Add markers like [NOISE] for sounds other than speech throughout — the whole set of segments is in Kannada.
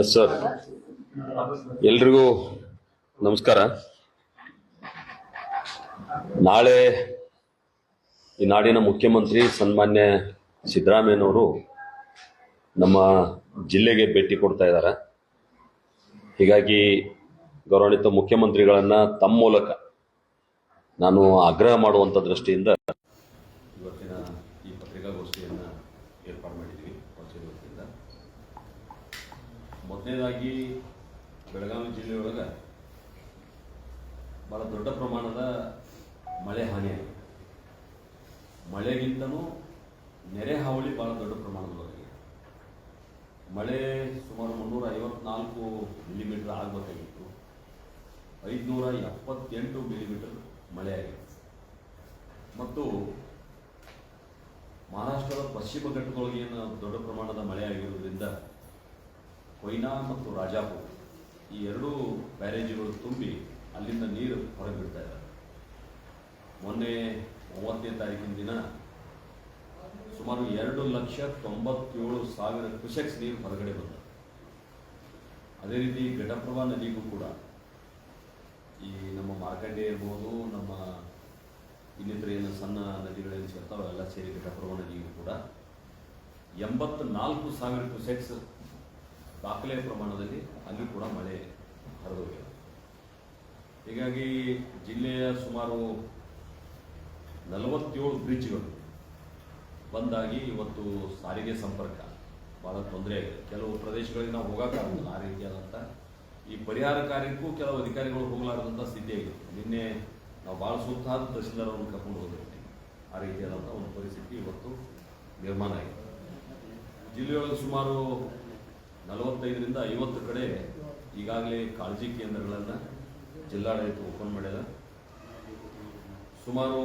ಎಸ್ ಸರ್ ಎಲ್ರಿಗೂ ನಮಸ್ಕಾರ. ನಾಳೆ ಈ ನಾಡಿನ ಮುಖ್ಯಮಂತ್ರಿ ಸನ್ಮಾನ್ಯ ಸಿದ್ದರಾಮಯ್ಯನವರು ನಮ್ಮ ಜಿಲ್ಲೆಗೆ ಭೇಟಿ ಕೊಡ್ತಾ ಇದ್ದಾರೆ. ಹೀಗಾಗಿ ಗೌರವಾನ್ವಿತ ಮುಖ್ಯಮಂತ್ರಿಗಳನ್ನ ತಮ್ಮ ಮೂಲಕ ನಾನು ಆಗ್ರಹ ಮಾಡುವಂಥ ದೃಷ್ಟಿಯಿಂದ ಇವತ್ತಿನ ಈ ಪತ್ರಿಕಾಗೋಷ್ಠಿಯನ್ನು ಏರ್ಪಾಡು ಮಾಡಿದ್ವಿ ವತಿಯಿಂದ. ಮೊದಲನೇದಾಗಿ ಬೆಳಗಾವಿ ಜಿಲ್ಲೆಯೊಳಗೆ ಭಾಳ ದೊಡ್ಡ ಪ್ರಮಾಣದ ಮಳೆ ಹಾನಿಯಾಗಿದೆ ಮಳೆಗಿಂತನೂ ನೆರೆ ಹಾವಳಿ ಭಾಳ ದೊಡ್ಡ ಪ್ರಮಾಣದೊಳಗೆ ಮಳೆ ಸುಮಾರು ಮುನ್ನೂರ ಐವತ್ನಾಲ್ಕು ಮಿಲಿಮೀಟರ್ ಆಗಬೇಕಾಗಿತ್ತು. ಐದುನೂರ ಎಪ್ಪತ್ತೆಂಟು ಮಿಲಿಮೀಟರ್ ಮಳೆ ಆಗಿದೆ ಮತ್ತು ಮಹಾರಾಷ್ಟ್ರದ ಪಶ್ಚಿಮ ಘಟ್ಟದೊಳಗೆ ಏನು ದೊಡ್ಡ ಪ್ರಮಾಣದ ಮಳೆ ಆಗಿರುವುದರಿಂದ ಕೊಯ್ನಾ ಮತ್ತು ರಾಜಾಪುರ ಈ ಎರಡೂ ಬ್ಯಾರೇಜುಗಳು ತುಂಬಿ ಅಲ್ಲಿಂದ ನೀರು ಹೊರಗೆ ಬಿಡ್ತಾ ಇದ್ದಾರೆ. ಮೊನ್ನೆ ಮೂವತ್ತನೇ ತಾರೀಕಿನ ದಿನ ಸುಮಾರು ಎರಡು ಲಕ್ಷ ತೊಂಬತ್ತೇಳು ಸಾವಿರ ಕ್ಯೂಸೆಕ್ಸ್ ನೀರು ಹೊರಗಡೆ ಬಂದ ಅದೇ ರೀತಿ ಘಟಪ್ರಭಾ ನದಿಗೂ ಕೂಡ ಈ ನಮ್ಮ ಮಾರ್ಕಂಡೆ ಇರ್ಬೋದು, ನಮ್ಮ ಇನ್ನಿತರ ಏನು ಸಣ್ಣ ನದಿಗಳೇನು ಸೇರ್ತಾವೆ ಅವೆಲ್ಲ ಸೇರಿ ಘಟಪ್ರಭಾ ನದಿಗೂ ಕೂಡ ಎಂಬತ್ನಾಲ್ಕು ಸಾವಿರ ಕ್ಯೂಸೆಕ್ಸ್ ದಾಖಲೆ ಪ್ರಮಾಣದಲ್ಲಿ ಅಲ್ಲಿ ಕೂಡ ಮಳೆ ಹರಿದೋಗಿದೆ. ಹೀಗಾಗಿ ಜಿಲ್ಲೆಯ ಸುಮಾರು ನಲವತ್ತೇಳು ಬ್ರಿಡ್ಜ್ಗಳು ಬಂದಾಗಿ ಇವತ್ತು ಸಾರಿಗೆ ಸಂಪರ್ಕ ಭಾಳ ತೊಂದರೆ ಆಗಿದೆ. ಕೆಲವು ಪ್ರದೇಶಗಳಿಗೆ ನಾವು ಹೋಗೋಕ್ಕಾಗಲ್ಲ ಆ ರೀತಿಯಾದಂಥ ಈ ಪರಿಹಾರ ಕಾರ್ಯಕ್ಕೂ ಕೆಲವು ಅಧಿಕಾರಿಗಳು ಹೋಗಲಾರದಂಥ ಸ್ಥಿತಿ ಆಗಿದೆ. ನಿನ್ನೆ ನಾವು ಭಾಳ ಸುತ್ತಾದ ತಹಸೀಲ್ದಾರ್ ಕರ್ಕೊಂಡು ಹೋಗಿರ್ತೀವಿ ಆ ರೀತಿಯಾದಂಥ ಒಂದು ಪರಿಸ್ಥಿತಿ ಇವತ್ತು ನಿರ್ಮಾಣ ಆಗಿದೆ. ಜಿಲ್ಲೆಯೊಳಗೆ ಸುಮಾರು ನಲವತ್ತೈದರಿಂದ ಐವತ್ತು ಕಡೆ ಈಗಾಗಲೇ ಕಾಳಜಿ ಕೇಂದ್ರಗಳನ್ನು ಜಿಲ್ಲಾಡಳಿತ ಓಪನ್ ಮಾಡ್ಯದ. ಸುಮಾರು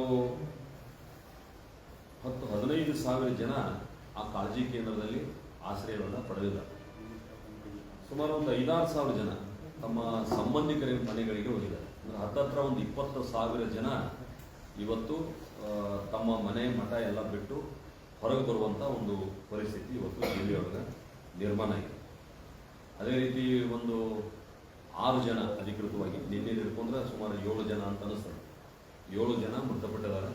ಹತ್ತು ಹದಿನೈದು ಸಾವಿರ ಜನ ಆ ಕಾಳಜಿ ಕೇಂದ್ರದಲ್ಲಿ ಆಶ್ರಯವನ್ನು ಪಡೆದಿದ್ದಾರೆ. ಸುಮಾರು ಒಂದು ಐದಾರು ಸಾವಿರ ಜನ ತಮ್ಮ ಸಂಬಂಧಿಕರ ಮನೆಗಳಿಗೆ ಹೋಗಿದ್ದಾರೆ. ಅಂದರೆ ಹತ್ತತ್ರ ಒಂದು ಇಪ್ಪತ್ತು ಸಾವಿರ ಜನ ಇವತ್ತು ತಮ್ಮ ಮನೆ, ಮಠ ಎಲ್ಲ ಬಿಟ್ಟು ಹೊರಗೆ ಬರುವಂಥ ಒಂದು ಪರಿಸ್ಥಿತಿ ಇವತ್ತು ಜಿಲ್ಲೆಯೊಳಗೆ ನಿರ್ಮಾಣ ಆಗಿದೆ. ಅದೇ ರೀತಿ ಒಂದು ಆರು ಜನ ಅಧಿಕೃತವಾಗಿ ನಿನ್ನೆ ಹಿಡ್ಕೊಂಡ್ರೆ ಸುಮಾರು ಏಳು ಜನ ಅಂತ ಅನಿಸ್ತದೆ. ಏಳು ಜನ ಮೃತಪಟ್ಟಿದ್ದಾರೆ.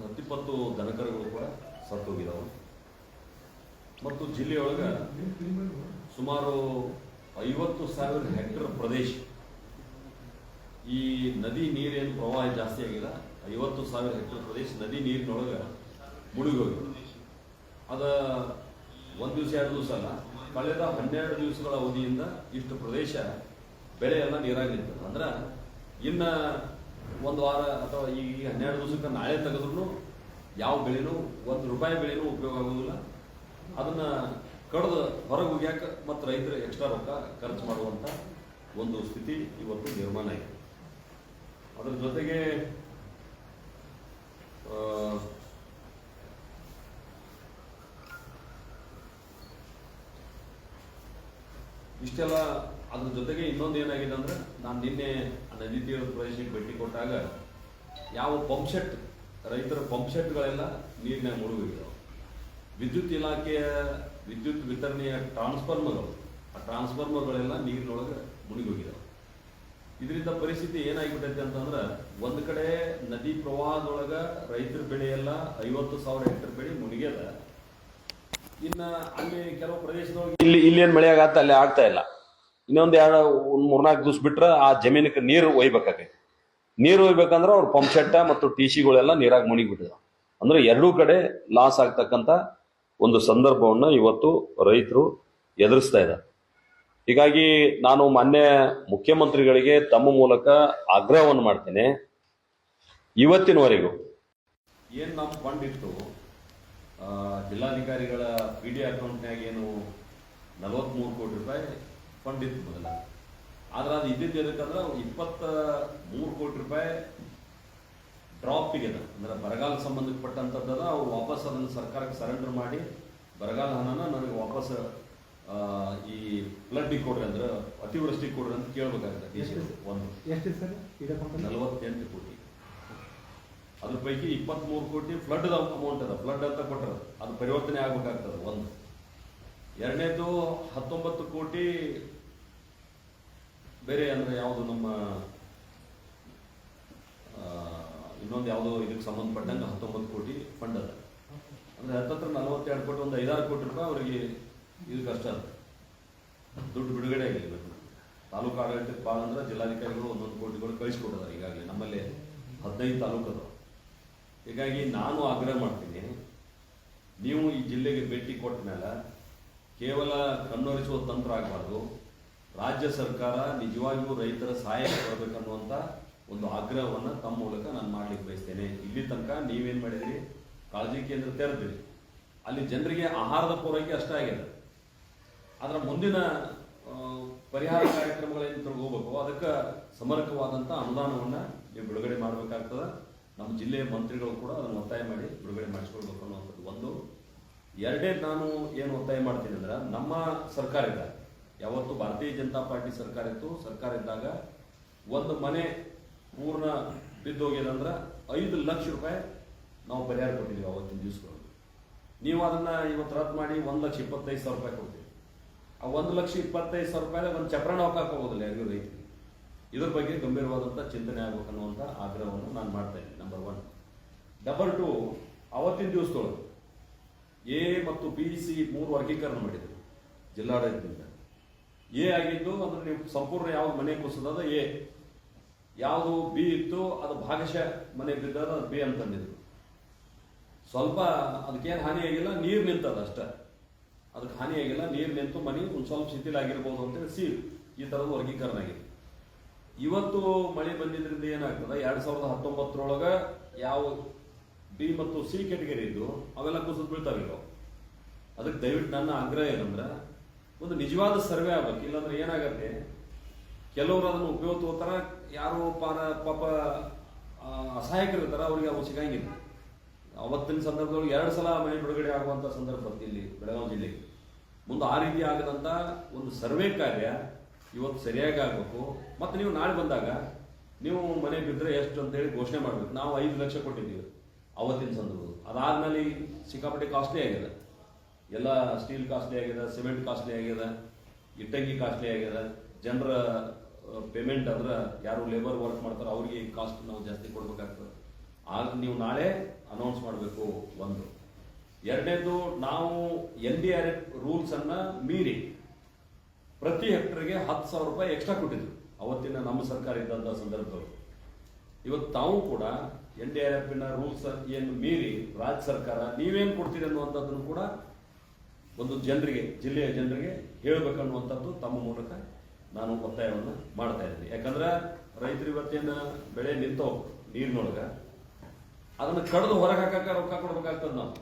ಹತ್ತಿಪ್ಪತ್ತು ದನಕರುಗಳು ಕೂಡ ಸತ್ತೋಗಿದ್ದಾವೆ ಮತ್ತು ಜಿಲ್ಲೆಯೊಳಗೆ ಸುಮಾರು ಐವತ್ತು ಸಾವಿರ ಹೆಕ್ಟರ್ ಪ್ರದೇಶ. ಈ ನದಿ ನೀರೇನು ಪ್ರವಾಹ ಜಾಸ್ತಿ ಆಗಿಲ್ಲ, ಐವತ್ತು ಸಾವಿರ ಹೆಕ್ಟರ್ ಪ್ರದೇಶ ನದಿ ನೀರಿನೊಳಗೆ ಮುಳುಗಿ ಹೋಗಿದೆ ಅದ ಒಂದು ದಿವಸ, ಎರಡು ದಿವಸ ಅಲ್ಲ, ಕಳೆದ ಹನ್ನೆರಡು ದಿವಸಗಳ ಅವಧಿಯಿಂದ ಇಷ್ಟು ಪ್ರದೇಶ ಬೆಳೆ ಎಲ್ಲ ನೀರಾಗಿ ನಿಂತದೆ ಅಂದ್ರೆ ಇನ್ನ ಒಂದು ವಾರ ಅಥವಾ ಈ ಹನ್ನೆರಡು ದಿವಸಕ್ಕೆ ನಾಳೆ ತೆಗೆದ್ರು ಯಾವ ಬೆಳೆನೂ ಒಂದು ರೂಪಾಯಿ ಬೆಳೆನೂ ಉಪಯೋಗ ಆಗೋದಿಲ್ಲ. ಅದನ್ನ ಕಡ್ದು ಹೊರಗೆ ಹೋಗ್ಯಾಕೆ ಮತ್ತು ರೈತರು ಎಕ್ಸ್ಟ್ರಾ ರೊಕ್ಕ ಖರ್ಚು ಮಾಡುವಂತ ಒಂದು ಸ್ಥಿತಿ ಇವತ್ತು ನಿರ್ಮಾಣ ಆಗಿದೆ. ಅದ್ರ ಜೊತೆಗೆ ಇಷ್ಟೆಲ್ಲ ಅದ್ರ ಜೊತೆಗೆ ಇನ್ನೊಂದು ಏನಾಗಿದೆ ಅಂದ್ರೆ ನಾನು ನಿನ್ನೆ ನದಿ ತೀರದ ಪ್ರದೇಶಕ್ಕೆ ಭೇಟಿ ಕೊಟ್ಟಾಗ ಯಾವ ಪಂಪ್ ಸೆಟ್ ರೈತರ ಪಂಪ್ ಸೆಟ್ಗಳೆಲ್ಲ ನೀರಿನಾಗ ಮುಳುಗಿದ್ದಾವೆ ವಿದ್ಯುತ್ ಇಲಾಖೆಯ ವಿದ್ಯುತ್ ವಿತರಣೆಯ ಟ್ರಾನ್ಸ್ಫಾರ್ಮರ್ಗಳು ಆ ಟ್ರಾನ್ಸ್ಫಾರ್ಮರ್ಗಳೆಲ್ಲ ನೀರಿನೊಳಗೆ ಮುಳುಗಿ ಹೋಗಿದ್ದಾವೆ ಇದರಿಂದ ಪರಿಸ್ಥಿತಿ ಏನಾಗಿಬಿಟ್ಟೈತೆ ಅಂತಂದ್ರೆ ಒಂದು ಕಡೆ ನದಿ ಪ್ರವಾಹದೊಳಗೆ ರೈತರ ಬೆಳೆ ಎಲ್ಲ ಐವತ್ತು ಸಾವಿರ ಹೆಕ್ಟರ್ ಬೆಳೆ ಮುಳುಗ್ಯದ. ಇನ್ನು ಅಲ್ಲಿ ಕೆಲವು ಪ್ರದೇಶದೊಳಗೆ ಇಲ್ಲಿ ಇಲ್ಲಿ ಮಳೆಯಾಗತ್ತ ಅಲ್ಲಿ ಆಗ್ತಾ ಇಲ್ಲ. ಇನ್ನೊಂದ್ ಎರಡು ಒಂದ್ ಮೂರ್ನಾಲ್ಕು ದಿವಸ ಬಿಟ್ರೆ ಆ ಜಮೀನಿಗೆ ನೀರು ಒಯ್ಬೇಕಾಗೈತಿ ನೀರು ಒಯ್ಬೇಕಂದ್ರೆ ಅವ್ರ ಪಂಪ್ ಸೆಟ್ಟ ಮತ್ತು ಟಿ ಸಿಗಳೆಲ್ಲ ನೀರಾಗಿ ಮುಳುಗಿಬಿಟ್ಟಿದಾವೆ ಅಂದ್ರೆ ಎರಡೂ ಕಡೆ ಲಾಸ್ ಆಗ್ತಕ್ಕಂಥ ಒಂದು ಸಂದರ್ಭವನ್ನು ಇವತ್ತು ರೈತರು ಎದುರಿಸ್ತಾ ಇದ್ದಾರೆ ಹೀಗಾಗಿ ನಾನು ಮಾನ್ಯ ಮುಖ್ಯಮಂತ್ರಿಗಳಿಗೆ ತಮ್ಮ ಮೂಲಕ ಆಗ್ರಹವನ್ನು ಮಾಡ್ತೇನೆ. ಇವತ್ತಿನವರೆಗೂ ಏನು ನಮ್ಮ ಫಂಡ್ ಇತ್ತು ಜಿಲ್ಲಾಧಿಕಾರಿಗಳ ಪಿ ಡಿ ಅಕೌಂಟ್ನಾಗ ಏನು ನಲವತ್ಮೂರು ಕೋಟಿ ರೂಪಾಯಿ ಫಂಡ್ ಇತ್ತು ಮೊದಲ. ಆದ್ರೆ ಅದು ಇದ್ದಿದ್ದು ಎದಕ್ಕಂದ್ರೆ ಇಪ್ಪತ್ತ ಮೂರು ಕೋಟಿ ರೂಪಾಯಿ ಡ್ರಾಪ್ ಇದೆ ಅಂದ್ರೆ ಬರಗಾಲ ಸಂಬಂಧಪಟ್ಟಂತದ್ದದ ಅವ್ರು ವಾಪಸ್ ಅದನ್ನು ಸರ್ಕಾರಕ್ಕೆ ಸರೆಂಡರ್ ಮಾಡಿ ಬರಗಾಲ ಹಣನ ನನಗೆ ವಾಪಸ್ ಈ ಫ್ಲಡ್ ಕೊಡ್ರಿ ಅಂದ್ರೆ ಅತಿವೃಷ್ಟಿ ಕೊಡ್ರಿ ಅಂತ ಕೇಳಬೇಕಾಗುತ್ತೆ ದೇಶದಲ್ಲಿ ಒಂದು. ನಲವತ್ತೆಂಟು ಕೋಟಿ. ಅದ್ರ ಪೈಕಿ ಇಪ್ಪತ್ಮೂರು ಕೋಟಿ ಫ್ಲಡ್ ಅಮೌಂಟ್ ಅದ. ಫ್ಲಡ್ ಅಂತ ಕೊಟ್ಟರೆ ಅದು ಪರಿವರ್ತನೆ ಆಗ್ಬೇಕಾಗ್ತದೆ ಒಂದು. ಎರಡನೇದು ಹತ್ತೊಂಬತ್ತು ಕೋಟಿ ಬೇರೆ ಅಂದ್ರೆ ಯಾವುದು ನಮ್ಮ ಇನ್ನೊಂದು ಯಾವುದೋ ಇದಕ್ಕೆ ಸಂಬಂಧಪಟ್ಟಂಗೆ ಹತ್ತೊಂಬತ್ತು ಕೋಟಿ ಫಂಡ್ ಅದ. ಅಂದ್ರೆ ಹತ್ತತ್ರ ನಲವತ್ತೆರಡು ಕೋಟಿ, ಒಂದು ಐದಾರು ಕೋಟಿ ರೂಪಾಯಿ ಅವರಿಗೆ ಇದು ಕಷ್ಟ ಅದ ದುಡ್ಡು ಬಿಡುಗಡೆ ಆಗಿಲ್ಲ ತಾಲೂಕು ಆಡಳಿತಕ್ಕೆ ಭಾಳ ಅಂದ್ರೆ ಜಿಲ್ಲಾಧಿಕಾರಿಗಳು ಒಂದೊಂದು ಕೋಟಿಗಳು ಕಳಿಸ್ಕೊಟ್ಟಿದ್ದಾರೆ ಈಗಾಗಲೇ. ನಮ್ಮಲ್ಲಿ ಹದಿನೈದು ತಾಲೂಕು ಅದಾವ. ಹೀಗಾಗಿ ನಾನು ಆಗ್ರಹ ಮಾಡ್ತೀನಿ, ನೀವು ಈ ಜಿಲ್ಲೆಗೆ ಭೇಟಿ ಕೊಟ್ಟ ಮೇಲೆ ಕೇವಲ ಕಣ್ಣೊರೆಸುವ ತಂತ್ರ ಆಗಬಾರ್ದು. ರಾಜ್ಯ ಸರ್ಕಾರ ನಿಜವಾಗಿಯೂ ರೈತರ ಸಹಾಯ ಕೊಡಬೇಕನ್ನುವಂಥ ಒಂದು ಆಗ್ರಹವನ್ನು ತಮ್ಮ ಮೂಲಕ ನಾನು ಮಾಡ್ಲಿಕ್ಕೆ ಬಯಸ್ತೇನೆ. ಇಲ್ಲಿ ತನಕ ನೀವೇನು ಮಾಡಿದಿರಿ? ಕಾಳಜಿ ಕೇಂದ್ರ ತೆರೆದಿರಿ ಅಲ್ಲಿ ಜನರಿಗೆ ಆಹಾರದ ಪೂರೈಕೆ ಅಷ್ಟೇ ಆಗಿದೆ ಅದರ ಮುಂದಿನ ಪರಿಹಾರ ಕಾರ್ಯಕ್ರಮಗಳೇನು ಹೋಗ್ಬೇಕು? ಅದಕ್ಕೆ ಸಮರ್ಕವಾದಂಥ ಅನುದಾನವನ್ನು ನೀವು ಬಿಡುಗಡೆ ಮಾಡಬೇಕಾಗ್ತದೆ. ನಮ್ಮ ಜಿಲ್ಲೆಯ ಮಂತ್ರಿಗಳು ಕೂಡ ಅದನ್ನು ಒತ್ತಾಯ ಮಾಡಿ ಬಿಡುಗಡೆ ಮಾಡಿಸ್ಕೊಳ್ಬೇಕು ಅನ್ನುವಂಥದ್ದು ಒಂದು. ಎರಡೇ ನಾನು ಏನು ಒತ್ತಾಯ ಮಾಡ್ತೀನಿ ಅಂದ್ರೆ ನಮ್ಮ ಸರ್ಕಾರ ಇದ್ದಾಗ ಯಾವತ್ತು ಭಾರತೀಯ ಜನತಾ ಪಾರ್ಟಿ ಸರ್ಕಾರ ಇತ್ತು. ಸರ್ಕಾರ ಇದ್ದಾಗ ಒಂದು ಮನೆ ಪೂರ್ಣ ಬಿದ್ದೋಗ್ಯದಂದ್ರೆ ಐದು ಲಕ್ಷ ರೂಪಾಯಿ ನಾವು ಪರಿಹಾರ ಕೊಟ್ಟಿದ್ದೀವಿ ಅವತ್ತಿನ ದಿವಸಗಳು. ನೀವು ಅದನ್ನ ಇವತ್ತು ರದ್ದು ಮಾಡಿ ಒಂದು ಲಕ್ಷ ಇಪ್ಪತ್ತೈದು ಸಾವಿರ ರೂಪಾಯಿ ಕೊಡ್ತೀವಿ ಆ ಒಂದು ಲಕ್ಷ ಇಪ್ಪತ್ತೈದು ಸಾವಿರ ರೂಪಾಯಿ ಒಂದು ಚಪ್ರಣ ಹೋಗೋದಿಲ್ಲ ಯಾರಿಗೂ ರೈತರಿಗೆ ಇದ್ರ ಬಗ್ಗೆ ಗಂಭೀರವಾದಂಥ ಚಿಂತನೆ ಆಗ್ಬೇಕನ್ನುವಂಥ ಆಗ್ರಹವನ್ನು ನಾನು ಮಾಡ್ತಾ ಇದ್ದೀನಿ. ನಂಬರ್ ಒನ್ ಡಬಲ್ ಟು ಅವತ್ತಿನ ದಿವಸದೊಳಗೆ ಎ ಮತ್ತು ಬಿ, ಸಿ ಮೂರು ವರ್ಗೀಕರಣ ಮಾಡಿದ್ರು ಜಿಲ್ಲಾಡಳಿತದಿಂದ. ಎ ಆಗಿದ್ದು ಅಂದ್ರೆ ನೀವು ಸಂಪೂರ್ಣ ಯಾವ್ದು ಮನೆ ಕುಸಿದಾದ ಎ. ಯಾವುದು ಬಿ ಇತ್ತು ಅದು ಭಾಗಶಃ ಮನೆ ಬಿದ್ದದ ಅದು ಬಿ ಅಂತಂದಿದ್ರು ಸ್ವಲ್ಪ ಅದಕ್ಕೇನು ಹಾನಿ ಆಗಿಲ್ಲ, ನೀರು ನಿಂತದ ಅಷ್ಟೇ. ಅದಕ್ಕೆ ಹಾನಿ ಆಗಿಲ್ಲ, ನೀರು ನಿಂತು ಮನೆ ಒಂದು ಸ್ವಲ್ಪ ಶಿಥಿಲ ಆಗಿರ್ಬೋದು ಅಂತೇಳಿ ಸಿ ಈ ಥರದ ವರ್ಗೀಕರಣ ಆಗಿದೆ. ಇವತ್ತು ಮಳೆ ಬಂದಿದ್ದರಿಂದ ಏನಾಗ್ತದೆ? ಎರಡು ಸಾವಿರದ ಹತ್ತೊಂಬತ್ತರೊಳಗೆ ಯಾವ ಬಿ ಮತ್ತು ಸಿ ಕ್ಯಾಟಗರಿ ಇದ್ದು ಅವೆಲ್ಲ ಕುಸಿದು ಬೀಳ್ತಾವೆ ಇವು ಅದಕ್ಕೆ ದಯವಿಟ್ಟು ನನ್ನ ಆಗ್ರಹ ಏನಂದ್ರೆ, ಒಂದು ನಿಜವಾದ ಸರ್ವೆ ಆಗ್ಬೇಕು, ಇಲ್ಲಾಂದ್ರೆ ಏನಾಗತ್ತೆ? ಕೆಲವರು ಅದನ್ನು ಉಪಯೋಗ ತಗೋತಾರ, ಯಾರು ಪಾರ ಪಾಪ ಅಸಹಾಯಕರಿರ್ತಾರ ಅವ್ರಿಗೆ ಅವು ಸಿಗಂಗಿಲ್ಲ. ಅವತ್ತಿನ ಸಂದರ್ಭದೊಳಗೆ ಎರಡು ಸಲ ಮನೆ ಬಿಡುಗಡೆ ಆಗುವಂತ ಸಂದರ್ಭ ಬಂತು ಇಲ್ಲಿ, ಬೆಳಗಾವಿ ಜಿಲ್ಲೆಗೆ. ಮುಂದೆ ಆ ರೀತಿ ಆಗದಂತ ಒಂದು ಸರ್ವೆ ಕಾರ್ಯ ಇವತ್ತು ಸರಿಯಾಗಿ ಆಗಬೇಕು. ಮತ್ತೆ ನೀವು ನಾಳೆ ಬಂದಾಗ, ನೀವು ಮನೆ ಬಿದ್ದರೆ ಎಷ್ಟು ಅಂತೇಳಿ ಘೋಷಣೆ ಮಾಡ್ಬೇಕು. ನಾವು ಐದು ಲಕ್ಷ ಕೊಟ್ಟಿದ್ದೀವಿ. ಅವತ್ತಿನ ಸಂದರ್ಭದಲ್ಲಿ. ಅದಾದ್ಮೇಲೆ ಸಿಕ್ಕಾಪಟ್ಟೆ ಕಾಸ್ಟ್ಲಿ ಆಗಿದೆ. ಎಲ್ಲ ಸ್ಟೀಲ್ ಕಾಸ್ಟ್ಲಿ ಆಗಿದೆ ಸಿಮೆಂಟ್ ಕಾಸ್ಟ್ಲಿ ಆಗಿದೆ, ಇಟ್ಟಂಗಿ ಕಾಸ್ಟ್ಲಿ ಆಗಿದೆ. ಜನರ ಪೇಮೆಂಟ್ ಅಂದ್ರೆ ಯಾರು ಲೇಬರ್ ವರ್ಕ್ ಮಾಡ್ತಾರೆ ಅವ್ರಿಗೆ ಕಾಸ್ಟ್ ನಾವು ಜಾಸ್ತಿ ಕೊಡ್ಬೇಕಾಗ್ತದೆ. ಆಗ ನೀವು ನಾಳೆ ಅನೌನ್ಸ್ ಮಾಡಬೇಕು ಒಂದು. ಎರಡನೇದು, ನಾವು N D R F rules ಅನ್ನ ಮೀರಿ ಪ್ರತಿ ಹೆಕ್ಟರ್ಗೆ ಹತ್ತು ಸಾವಿರ ರೂಪಾಯಿ ಎಕ್ಸ್ಟ್ರಾ ಕೊಟ್ಟಿದ್ರು ಅವತ್ತಿನ ನಮ್ಮ ಸರ್ಕಾರ ಇದ್ದಂಥ ಸಂದರ್ಭದವರು ಇವತ್ತು ತಾವು ಕೂಡ ಎನ್ ಡಿ ಆರ್ ಎಫ್ನ ರೂಲ್ಸ್ ಏನು ಮೀರಿ ರಾಜ್ಯ ಸರ್ಕಾರ ನೀವೇನು ಕೊಡ್ತೀರಿ ಅನ್ನುವಂಥದ್ದನ್ನು ಕೂಡ ಒಂದು ಜನರಿಗೆ, ಜಿಲ್ಲೆಯ ಜನರಿಗೆ ಹೇಳಬೇಕನ್ನುವಂಥದ್ದು ತಮ್ಮ ಮೂಲಕ ನಾನು ಒತ್ತಾಯವನ್ನು ಮಾಡ್ತಾ ಇದ್ದೀನಿ. ಯಾಕಂದ್ರೆ ರೈತರು ಇವತ್ತೇನು ಬೆಳೆ ನಿಂತವು ನೀರಿನೊಳಗ, ಅದನ್ನು ಕಡಿದು ಹೊರಗೆ ಹಾಕಕ್ಕೆ ರೊಕ್ಕ ಕೊಡ್ಬೇಕಾಗ್ತದೆ ನಾವು.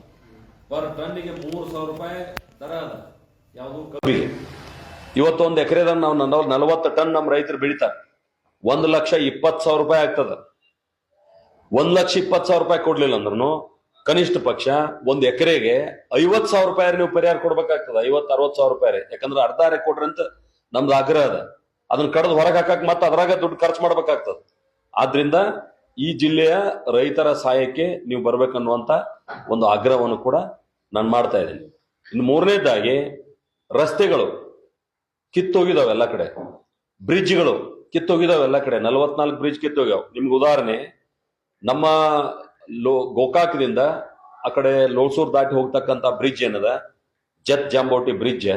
ಪರ್ ಟನ್ನಿಗೆ ಮೂರು ಸಾವಿರ ರೂಪಾಯಿ ದರ ಅದ. ಯಾವುದು ಕಮ್ಮಿ ಇವತ್ತೊಂದು ಎಕರೆದಾಗ ನಾವು ನಲ್- ನಲವತ್ತು ಟನ್ ನಮ್ಮ ರೈತರು ಬೆಳಿತಾರೆ. ಒಂದು ಲಕ್ಷ ಇಪ್ಪತ್ತು ಸಾವಿರ ರೂಪಾಯಿ ಆಗ್ತದ. ಒಂದ್ ಲಕ್ಷ ಇಪ್ಪತ್ತು ಸಾವಿರ ರೂಪಾಯಿ ಕೊಡ್ಲಿಲ್ಲ ಅಂದ್ರೂ ಕನಿಷ್ಠ ಪಕ್ಷ ಒಂದ್ ಎಕರೆಗೆ ಐವತ್ ಸಾವಿರ ರೂಪಾಯಿ ನೀವು ಪರಿಹಾರ ಕೊಡ್ಬೇಕಾಗ್ತದ? ಐವತ್ ಅರವತ್ ಸಾವಿರ ರೂಪಾಯಿ ಯಾಕಂದ್ರೆ ಅರ್ಧ ಆರೆ ಕೊಡ್ರಿ ಅಂತ ನಮ್ದು ಆಗ್ರಹ ಅದ. ಅದನ್ನ ಕಡ್ದು ಹೊರಗೆ ಹಾಕಕ್ ಮತ್ತೆ ಅದ್ರಾಗ ದುಡ್ಡು ಖರ್ಚು ಮಾಡ್ಬೇಕಾಗ್ತದ. ಆದ್ರಿಂದ ಈ ಜಿಲ್ಲೆಯ ರೈತರ ಸಹಾಯಕ್ಕೆ ನೀವು ಬರ್ಬೇಕನ್ನುವಂತ ಒಂದು ಆಗ್ರಹವನ್ನು ಕೂಡ ನಾನು ಮಾಡ್ತಾ ಇದ್ದೀನಿ. ಇನ್ನು ಮೂರನೇದಾಗಿ ರಸ್ತೆಗಳು ಕಿತ್ತೋಗಿದಾವೆ ಎಲ್ಲ ಕಡೆ. ಬ್ರಿಡ್ಜ್ಗಳು ಕಿತ್ತೋಗಿದಾವೆ ಎಲ್ಲ ಕಡೆ. ನಲವತ್ನಾಲ್ಕು ಬ್ರಿಡ್ಜ್ ಕಿತ್ತೋಗ್ಯಾವ. ನಿಮ್ಗೆ ಉದಾಹರಣೆ ನಮ್ಮ ಲೋ, ಗೋಕಾಕದಿಂದ ಆ ಕಡೆ ಲೋಳ್ಸೂರ್ ದಾಟಿ ಹೋಗ್ತಕ್ಕಂಥ ಬ್ರಿಡ್ಜ್ ಏನದ? ಜತ್ ಜಾಂಬೋಟಿ ಬ್ರಿಡ್ಜ್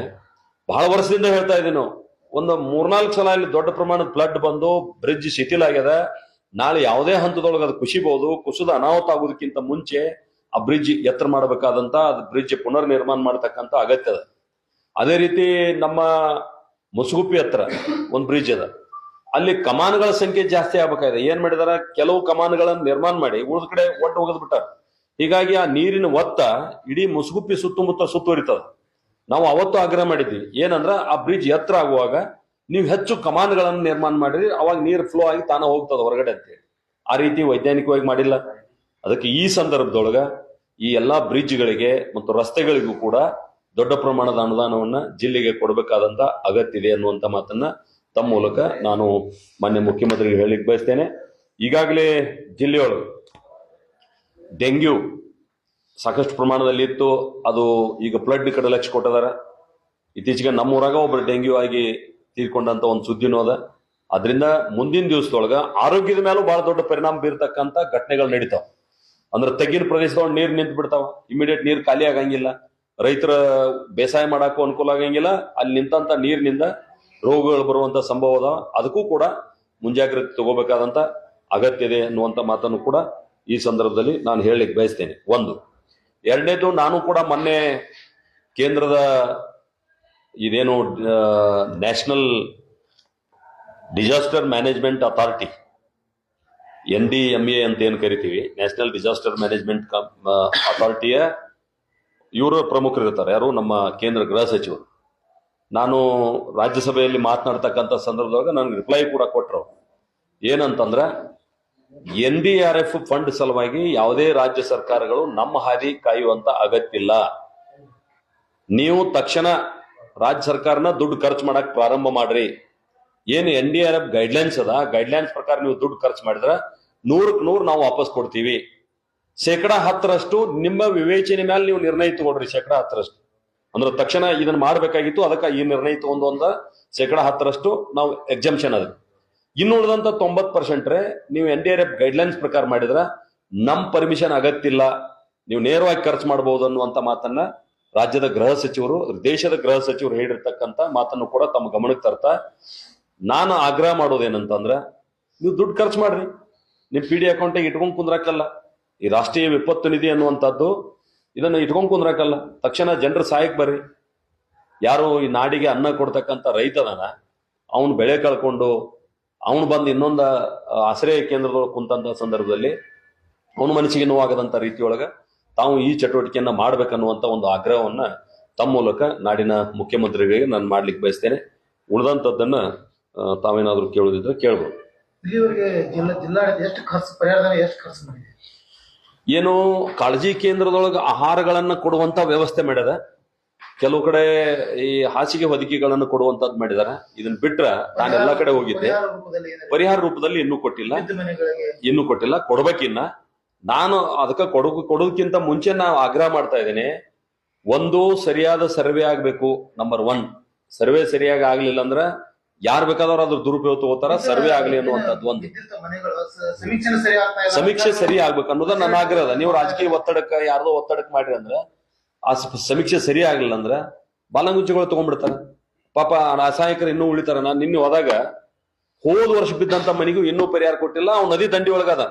ಬಹಳ ವರ್ಷದಿಂದ ಹೇಳ್ತಾ ಇದ್ದೀವಿ ನಾವು. ಒಂದು ಮೂರ್ನಾಲ್ಕು ಸಲ ಇಲ್ಲಿ ದೊಡ್ಡ ಪ್ರಮಾಣದ ಫ್ಲಡ್ ಬಂದು ಬ್ರಿಡ್ಜ್ ಶಿಥಿಲ ಆಗ್ಯದ ನಾಳೆ ಯಾವುದೇ ಹಂತದೊಳಗೆ ಅದು ಕುಸಿಬಹುದು ಕುಸಿದ ಅನಾಹುತ ಆಗೋದಕ್ಕಿಂತ ಮುಂಚೆ ಆ ಬ್ರಿಡ್ಜ್ ಎತ್ತರ ಮಾಡಬೇಕಾದಂತ, ಅದು ಬ್ರಿಡ್ಜ್ ಪುನರ್ ನಿರ್ಮಾಣ ಮಾಡತಕ್ಕಂತ ಅಗತ್ಯ ಅದ. ಅದೇ ರೀತಿ ನಮ್ಮ ಮುಸುಗುಪ್ಪಿ ಹತ್ರ ಒಂದು ಬ್ರಿಡ್ಜ್ ಅದ. ಅಲ್ಲಿ ಕಮಾನುಗಳ ಸಂಖ್ಯೆ ಜಾಸ್ತಿ ಆಗ್ಬೇಕಾಗಿದೆ. ಏನ್ ಮಾಡಿದಾರ? ಕೆಲವು ಕಮಾನುಗಳನ್ನ ನಿರ್ಮಾಣ ಮಾಡಿ ಉಳಿದ ಕಡೆ ಒಟ್ಟು ಹೋಗದ್ ಬಿಟ್ಟಾರ. ಹೀಗಾಗಿ ಆ ನೀರಿನ ಒತ್ತ ಇಡೀ ಮುಸುಗುಪ್ಪಿ ಸುತ್ತಮುತ್ತ ಸುತ್ತುವರಿತದ. ನಾವು ಅವತ್ತು ಆಗ್ರಹ ಮಾಡಿದ್ವಿ. ಏನಂದ್ರ ಆ ಬ್ರಿಡ್ಜ್ ಎತ್ತರ ಆಗುವಾಗ ನೀವು ಹೆಚ್ಚು ಕಮಾನುಗಳನ್ನು ನಿರ್ಮಾಣ ಮಾಡಿರಿ. ಅವಾಗ ನೀರು ಫ್ಲೋ ಆಗಿ ತಾನ ಹೋಗ್ತದ ಹೊರಗಡೆ ಅಂತೇಳಿ ಆ ರೀತಿ ವೈಜ್ಞಾನಿಕವಾಗಿ ಮಾಡಿಲ್ಲ. ಅದಕ್ಕೆ ಈ ಸಂದರ್ಭದೊಳಗ ಈ ಎಲ್ಲಾ ಬ್ರಿಡ್ಜ್ಗಳಿಗೆ ಮತ್ತು ರಸ್ತೆಗಳಿಗೂ ಕೂಡ ದೊಡ್ಡ ಪ್ರಮಾಣದ ಅನುದಾನವನ್ನ ಜಿಲ್ಲೆಗೆ ಕೊಡಬೇಕಾದಂತ ಅಗತ್ಯ ಇದೆ ಅನ್ನುವಂತ ಮಾತನ್ನ ತಮ್ಮ ಮೂಲಕ ನಾನು ಮಾನ್ಯ ಮುಖ್ಯಮಂತ್ರಿಗೆ ಹೇಳಿಕ್ ಬಯಸ್ತೇನೆ. ಈಗಾಗಲೇ ಜಿಲ್ಲೆಯೊಳಗೆ ಡೆಂಗ್ಯೂ ಸಾಕಷ್ಟು ಪ್ರಮಾಣದಲ್ಲಿ ಇತ್ತು ಅದು ಈಗ ಫ್ಲಡ್ ಕಡೆ ಲಕ್ಷ ಕೊಟ್ಟದಾರ ಇತ್ತೀಚೆಗೆ ನಮ್ಮೂರಾಗ ಒಬ್ಬರು ಡೆಂಗ್ಯೂ ಆಗಿ ತೀರ್ಕೊಂಡಂತ ಒಂದು ಸುದ್ದಿನೂ ಅದ. ಅದರಿಂದ ಮುಂದಿನ ದಿವಸದೊಳಗ ಆರೋಗ್ಯದ ಮೇಲೂ ಬಹಳ ದೊಡ್ಡ ಪರಿಣಾಮ ಬೀರ್ತಕ್ಕಂಥ ಘಟನೆಗಳು ನಡೀತಾವ. ಅಂದ್ರೆ ತೆಗಿನ ಪ್ರದೇಶದೊಳಗೆ ನೀರು ನಿಂತು ಬಿಡ್ತಾವ. ಇಮಿಡಿಯೇಟ್ ನೀರು ಖಾಲಿ ಆಗಂಗಿಲ್ಲ. ರೈತರ ಬೇಸಾಯ ಮಾಡಕ್ಕೂ ಅನುಕೂಲ ಆಗಂಗಿಲ್ಲ. ಅಲ್ಲಿ ನಿಂತಂತ ನೀರಿನಿಂದ ರೋಗಗಳು ಬರುವಂತ ಸಂಭವ ಅದಕ್ಕೂ ಕೂಡ ಮುಂಜಾಗ್ರತೆ ತಗೋಬೇಕಾದಂತ ಅಗತ್ಯ ಇದೆ ಅನ್ನುವಂತ ಮಾತನ್ನು ಕೂಡ ಈ ಸಂದರ್ಭದಲ್ಲಿ ನಾನು ಹೇಳಲಿಕ್ಕೆ ಬಯಸ್ತೇನೆ. ಒಂದು, ಎರಡನೇದು ನಾನು ಕೂಡ ಮೊನ್ನೆ ಕೇಂದ್ರದ ಇದೇನು national disaster management authority, N D M A ಅಂತ ಏನು ಕರಿತೀವಿ, ನ್ಯಾಷನಲ್ ಡಿಸಾಸ್ಟರ್ ಮ್ಯಾನೇಜ್ಮೆಂಟ್ ಅಥಾರಿಟಿಯ ಇವರು ಪ್ರಮುಖರು ಇರ್ತಾರೆ ಯಾರು? ನಮ್ಮ ಕೇಂದ್ರ ಗೃಹ ಸಚಿವರು. ನಾನು ರಾಜ್ಯಸಭೆಯಲ್ಲಿ ಮಾತನಾಡ್ತಕ್ಕಂಥ ಸಂದರ್ಭದೊಳಗೆ ನನಗೆ ರಿಪ್ಲೈ ಕೂಡ ಕೊಟ್ಟರು ಏನಂತಂದ್ರೆ, N D R F fund ಸಲುವಾಗಿ ಯಾವುದೇ ರಾಜ್ಯ ಸರ್ಕಾರಗಳು ನಮ್ಮ ಹಾದಿ ಕಾಯುವಂತ ಅಗತ್ಯ ಇಲ್ಲ ನೀವು ತಕ್ಷಣ ರಾಜ್ಯ ಸರ್ಕಾರನ ದುಡ್ಡು ಖರ್ಚು ಮಾಡಕ್ ಪ್ರಾರಂಭ ಮಾಡ್ರಿ. ಏನು N D R F guidelines ಅದ? ಗೈಡ್ಲೈನ್ಸ್ ಪ್ರಕಾರ ನೀವು ದುಡ್ಡು ಖರ್ಚು ಮಾಡಿದ್ರೆ ನೂರಕ್ಕೆ ನೂರು ನಾವು ವಾಪಸ್ ಕೊಡ್ತೀವಿ. ಶೇಕಡ ಹತ್ತರಷ್ಟು ನಿಮ್ಮ ವಿವೇಚನೆ ಮೇಲೆ ನೀವು ನಿರ್ಣಯ ತಗೊಳ್ರಿ ಶೇಕಡ ಹತ್ತರಷ್ಟು. ಅಂದ್ರೆ ತಕ್ಷಣ ಇದನ್ನ ಮಾಡಬೇಕಾಗಿತ್ತು, ಅದಕ್ಕೆ ಈ ನಿರ್ಣಯ ತಗೊಂಡು ಒಂದ ಶೇಕಡ ಹತ್ತರಷ್ಟು ನಾವು ಎಕ್ಸಾಮ್ಷನ್ ಅದ ಇನ್ನು ಉಳಿದಂತ ತೊಂಬತ್ ಪರ್ಸೆಂಟ್ರೆ ನೀವು N D R F guidelines ಪ್ರಕಾರ ಮಾಡಿದ್ರ ನಮ್ ಪರ್ಮಿಷನ್ ಅಗತ್ಯ ನೀವು ನೇರವಾಗಿ ಖರ್ಚು ಮಾಡಬಹುದು ಅನ್ನುವಂತ ಮಾತನ್ನ ರಾಜ್ಯದ ಗೃಹ ಸಚಿವರು ದೇಶದ ಗೃಹ ಸಚಿವರು ಹೇಳಿರ್ತಕ್ಕಂಥ ಮಾತನ್ನು ಕೂಡ ತಮ್ಮ ಗಮನಕ್ಕೆ ತರ್ತಾ, ನಾನು ಆಗ್ರಹ ಮಾಡೋದೇನಂತಂದ್ರ, ನೀವು ದುಡ್ಡು ಖರ್ಚು ಮಾಡ್ರಿ. ನಿಮ್ ಪಿ ಡಿ ಅಕೌಂಟಿಗೆ ಇಟ್ಕೊಂಡ್ ಕುಂದ್ರಾಕಲ್ಲ. ಈ ರಾಷ್ಟ್ರೀಯ ವಿಪತ್ತು ನಿಧಿ ಅನ್ನುವಂಥದ್ದು ಇದನ್ನ ಇಟ್ಕೊಂಡ್ ಕುಂದ್ರಾಕಲ್ಲ. ತಕ್ಷಣ ಜನರ ಸಹಾಯಕ್ಕೆ ಬರ್ರಿ. ಯಾರು ಈ ನಾಡಿಗೆ ಅನ್ನ ಕೊಡ್ತಕ್ಕಂಥ ರೈತನ ಅವನು ಬೆಳೆ ಕಳ್ಕೊಂಡು ಅವನು ಬಂದು ಇನ್ನೊಂದ ಆಶ್ರಯ ಕೇಂದ್ರದೊಳಗೆ ಕುಂತಂತ ಸಂದರ್ಭದಲ್ಲಿ ಅವನ ಮನಸ್ಸಿಗೆ ನೋವಾಗದಂತ ರೀತಿಯೊಳಗ ತಾವು ಈ ಚಟುವಟಿಕೆಯನ್ನ ಮಾಡ್ಬೇಕನ್ನುವಂತ ಒಂದು ಆಗ್ರಹವನ್ನ ತಮ್ಮ ಮೂಲಕ ನಾಡಿನ ಮುಖ್ಯಮಂತ್ರಿಗಳಿಗೆ ನಾನು ಮಾಡ್ಲಿಕ್ಕೆ ಬಯಸ್ತೇನೆ. ಉಳಿದಂತದ್ದನ್ನ ತಾವೇನಾದರೂ ತಾವೇನಾದ್ರೂ ಕೇಳೋದಿದ್ರೆ ಕೇಳ್ಬೋದು. ಇಲ್ಲಿವರೆಗೆ ಜಿಲ್ಲಾ, ಜಿಲ್ಲಾಡಳಿತ ಎಷ್ಟು ಖರ್ಚು ಪರಿಹಾರ ಎಷ್ಟು ಖರ್ಚು ಮಾಡಿದೆ? ಏನು ಕಾಳಜಿ ಕೇಂದ್ರದೊಳಗೆ ಆಹಾರಗಳನ್ನ ಕೊಡುವಂತ ವ್ಯವಸ್ಥೆ ಮಾಡ್ಯದ ಕೆಲವು ಕಡೆ ಈ ಹಾಸಿಗೆ ಹೊದಿಕೆಗಳನ್ನು ಕೊಡುವಂತದ್ದು ಮಾಡಿದಾರೆ. ಇದನ್ನ ಬಿಟ್ರ ನಾನು ಎಲ್ಲಾ ಕಡೆ ಹೋಗಿದ್ದೆ. ಪರಿಹಾರ ರೂಪದಲ್ಲಿ ಇನ್ನೂ ಕೊಟ್ಟಿಲ್ಲ. ಇನ್ನೂ ಕೊಟ್ಟಿಲ್ಲ. ಕೊಡ್ಬೇಕಿನ್ನ. ನಾನು ಅದಕ್ಕೆ ಕೊಡು ಕೊಡೋದಕ್ಕಿಂತ ಮುಂಚೆ ನಾವು ಆಗ್ರಹ ಮಾಡ್ತಾ ಇದ್ದೇನೆ. ಒಂದು ಸರಿಯಾದ ಸರ್ವೆ ಆಗ್ಬೇಕು. ನಂಬರ್ ಒನ್ ಸರ್ವೆ ಸರಿಯಾಗಿ ಆಗ್ಲಿಲ್ಲ ಅಂದ್ರ ಯಾರ್ ಬೇಕಾದವ್ರು ಅದ್ರ ದುರುಪಯೋಗ ತಗೋತಾರ? ಸರ್ವೆ ಆಗಲಿ ಅನ್ನುವಂಥದ್ದು ಒಂದು. ಸಮೀಕ್ಷೆ ಸರಿ ಆಗ್ಬೇಕು ಅನ್ನೋದನ್ನ ನನ್ನ ಆಗ್ರಹ ಅದ ನೀವು ರಾಜಕೀಯ ಒತ್ತಡಕ್ಕ ಯಾರ್ದೋ ಒತ್ತಡಕ್ಕೆ ಮಾಡ್ರಿ ಅಂದ್ರೆ ಆ ಸಮೀಕ್ಷೆ ಸರಿ ಆಗ್ಲಿಲ್ಲ ಅಂದ್ರೆ ಬಾಲಂಗುಚ್ಚಿಗಳು ತಗೊಂಡ್ಬಿಡ್ತಾರ. ಪಾಪ ರಾಸಾಯನಿಕರು ಇನ್ನೂ ಉಳಿತಾರ. ನಾನು ನಿನ್ನೆ ಹೋದಾಗ ಹೋದ ವರ್ಷ ಬಿದ್ದಂತ ಮನೆಗೂ ಇನ್ನೂ ಪರಿಹಾರ ಕೊಟ್ಟಿಲ್ಲ. ಅವ್ನು ನದಿ ದಂಡಿ ಒಳಗದ.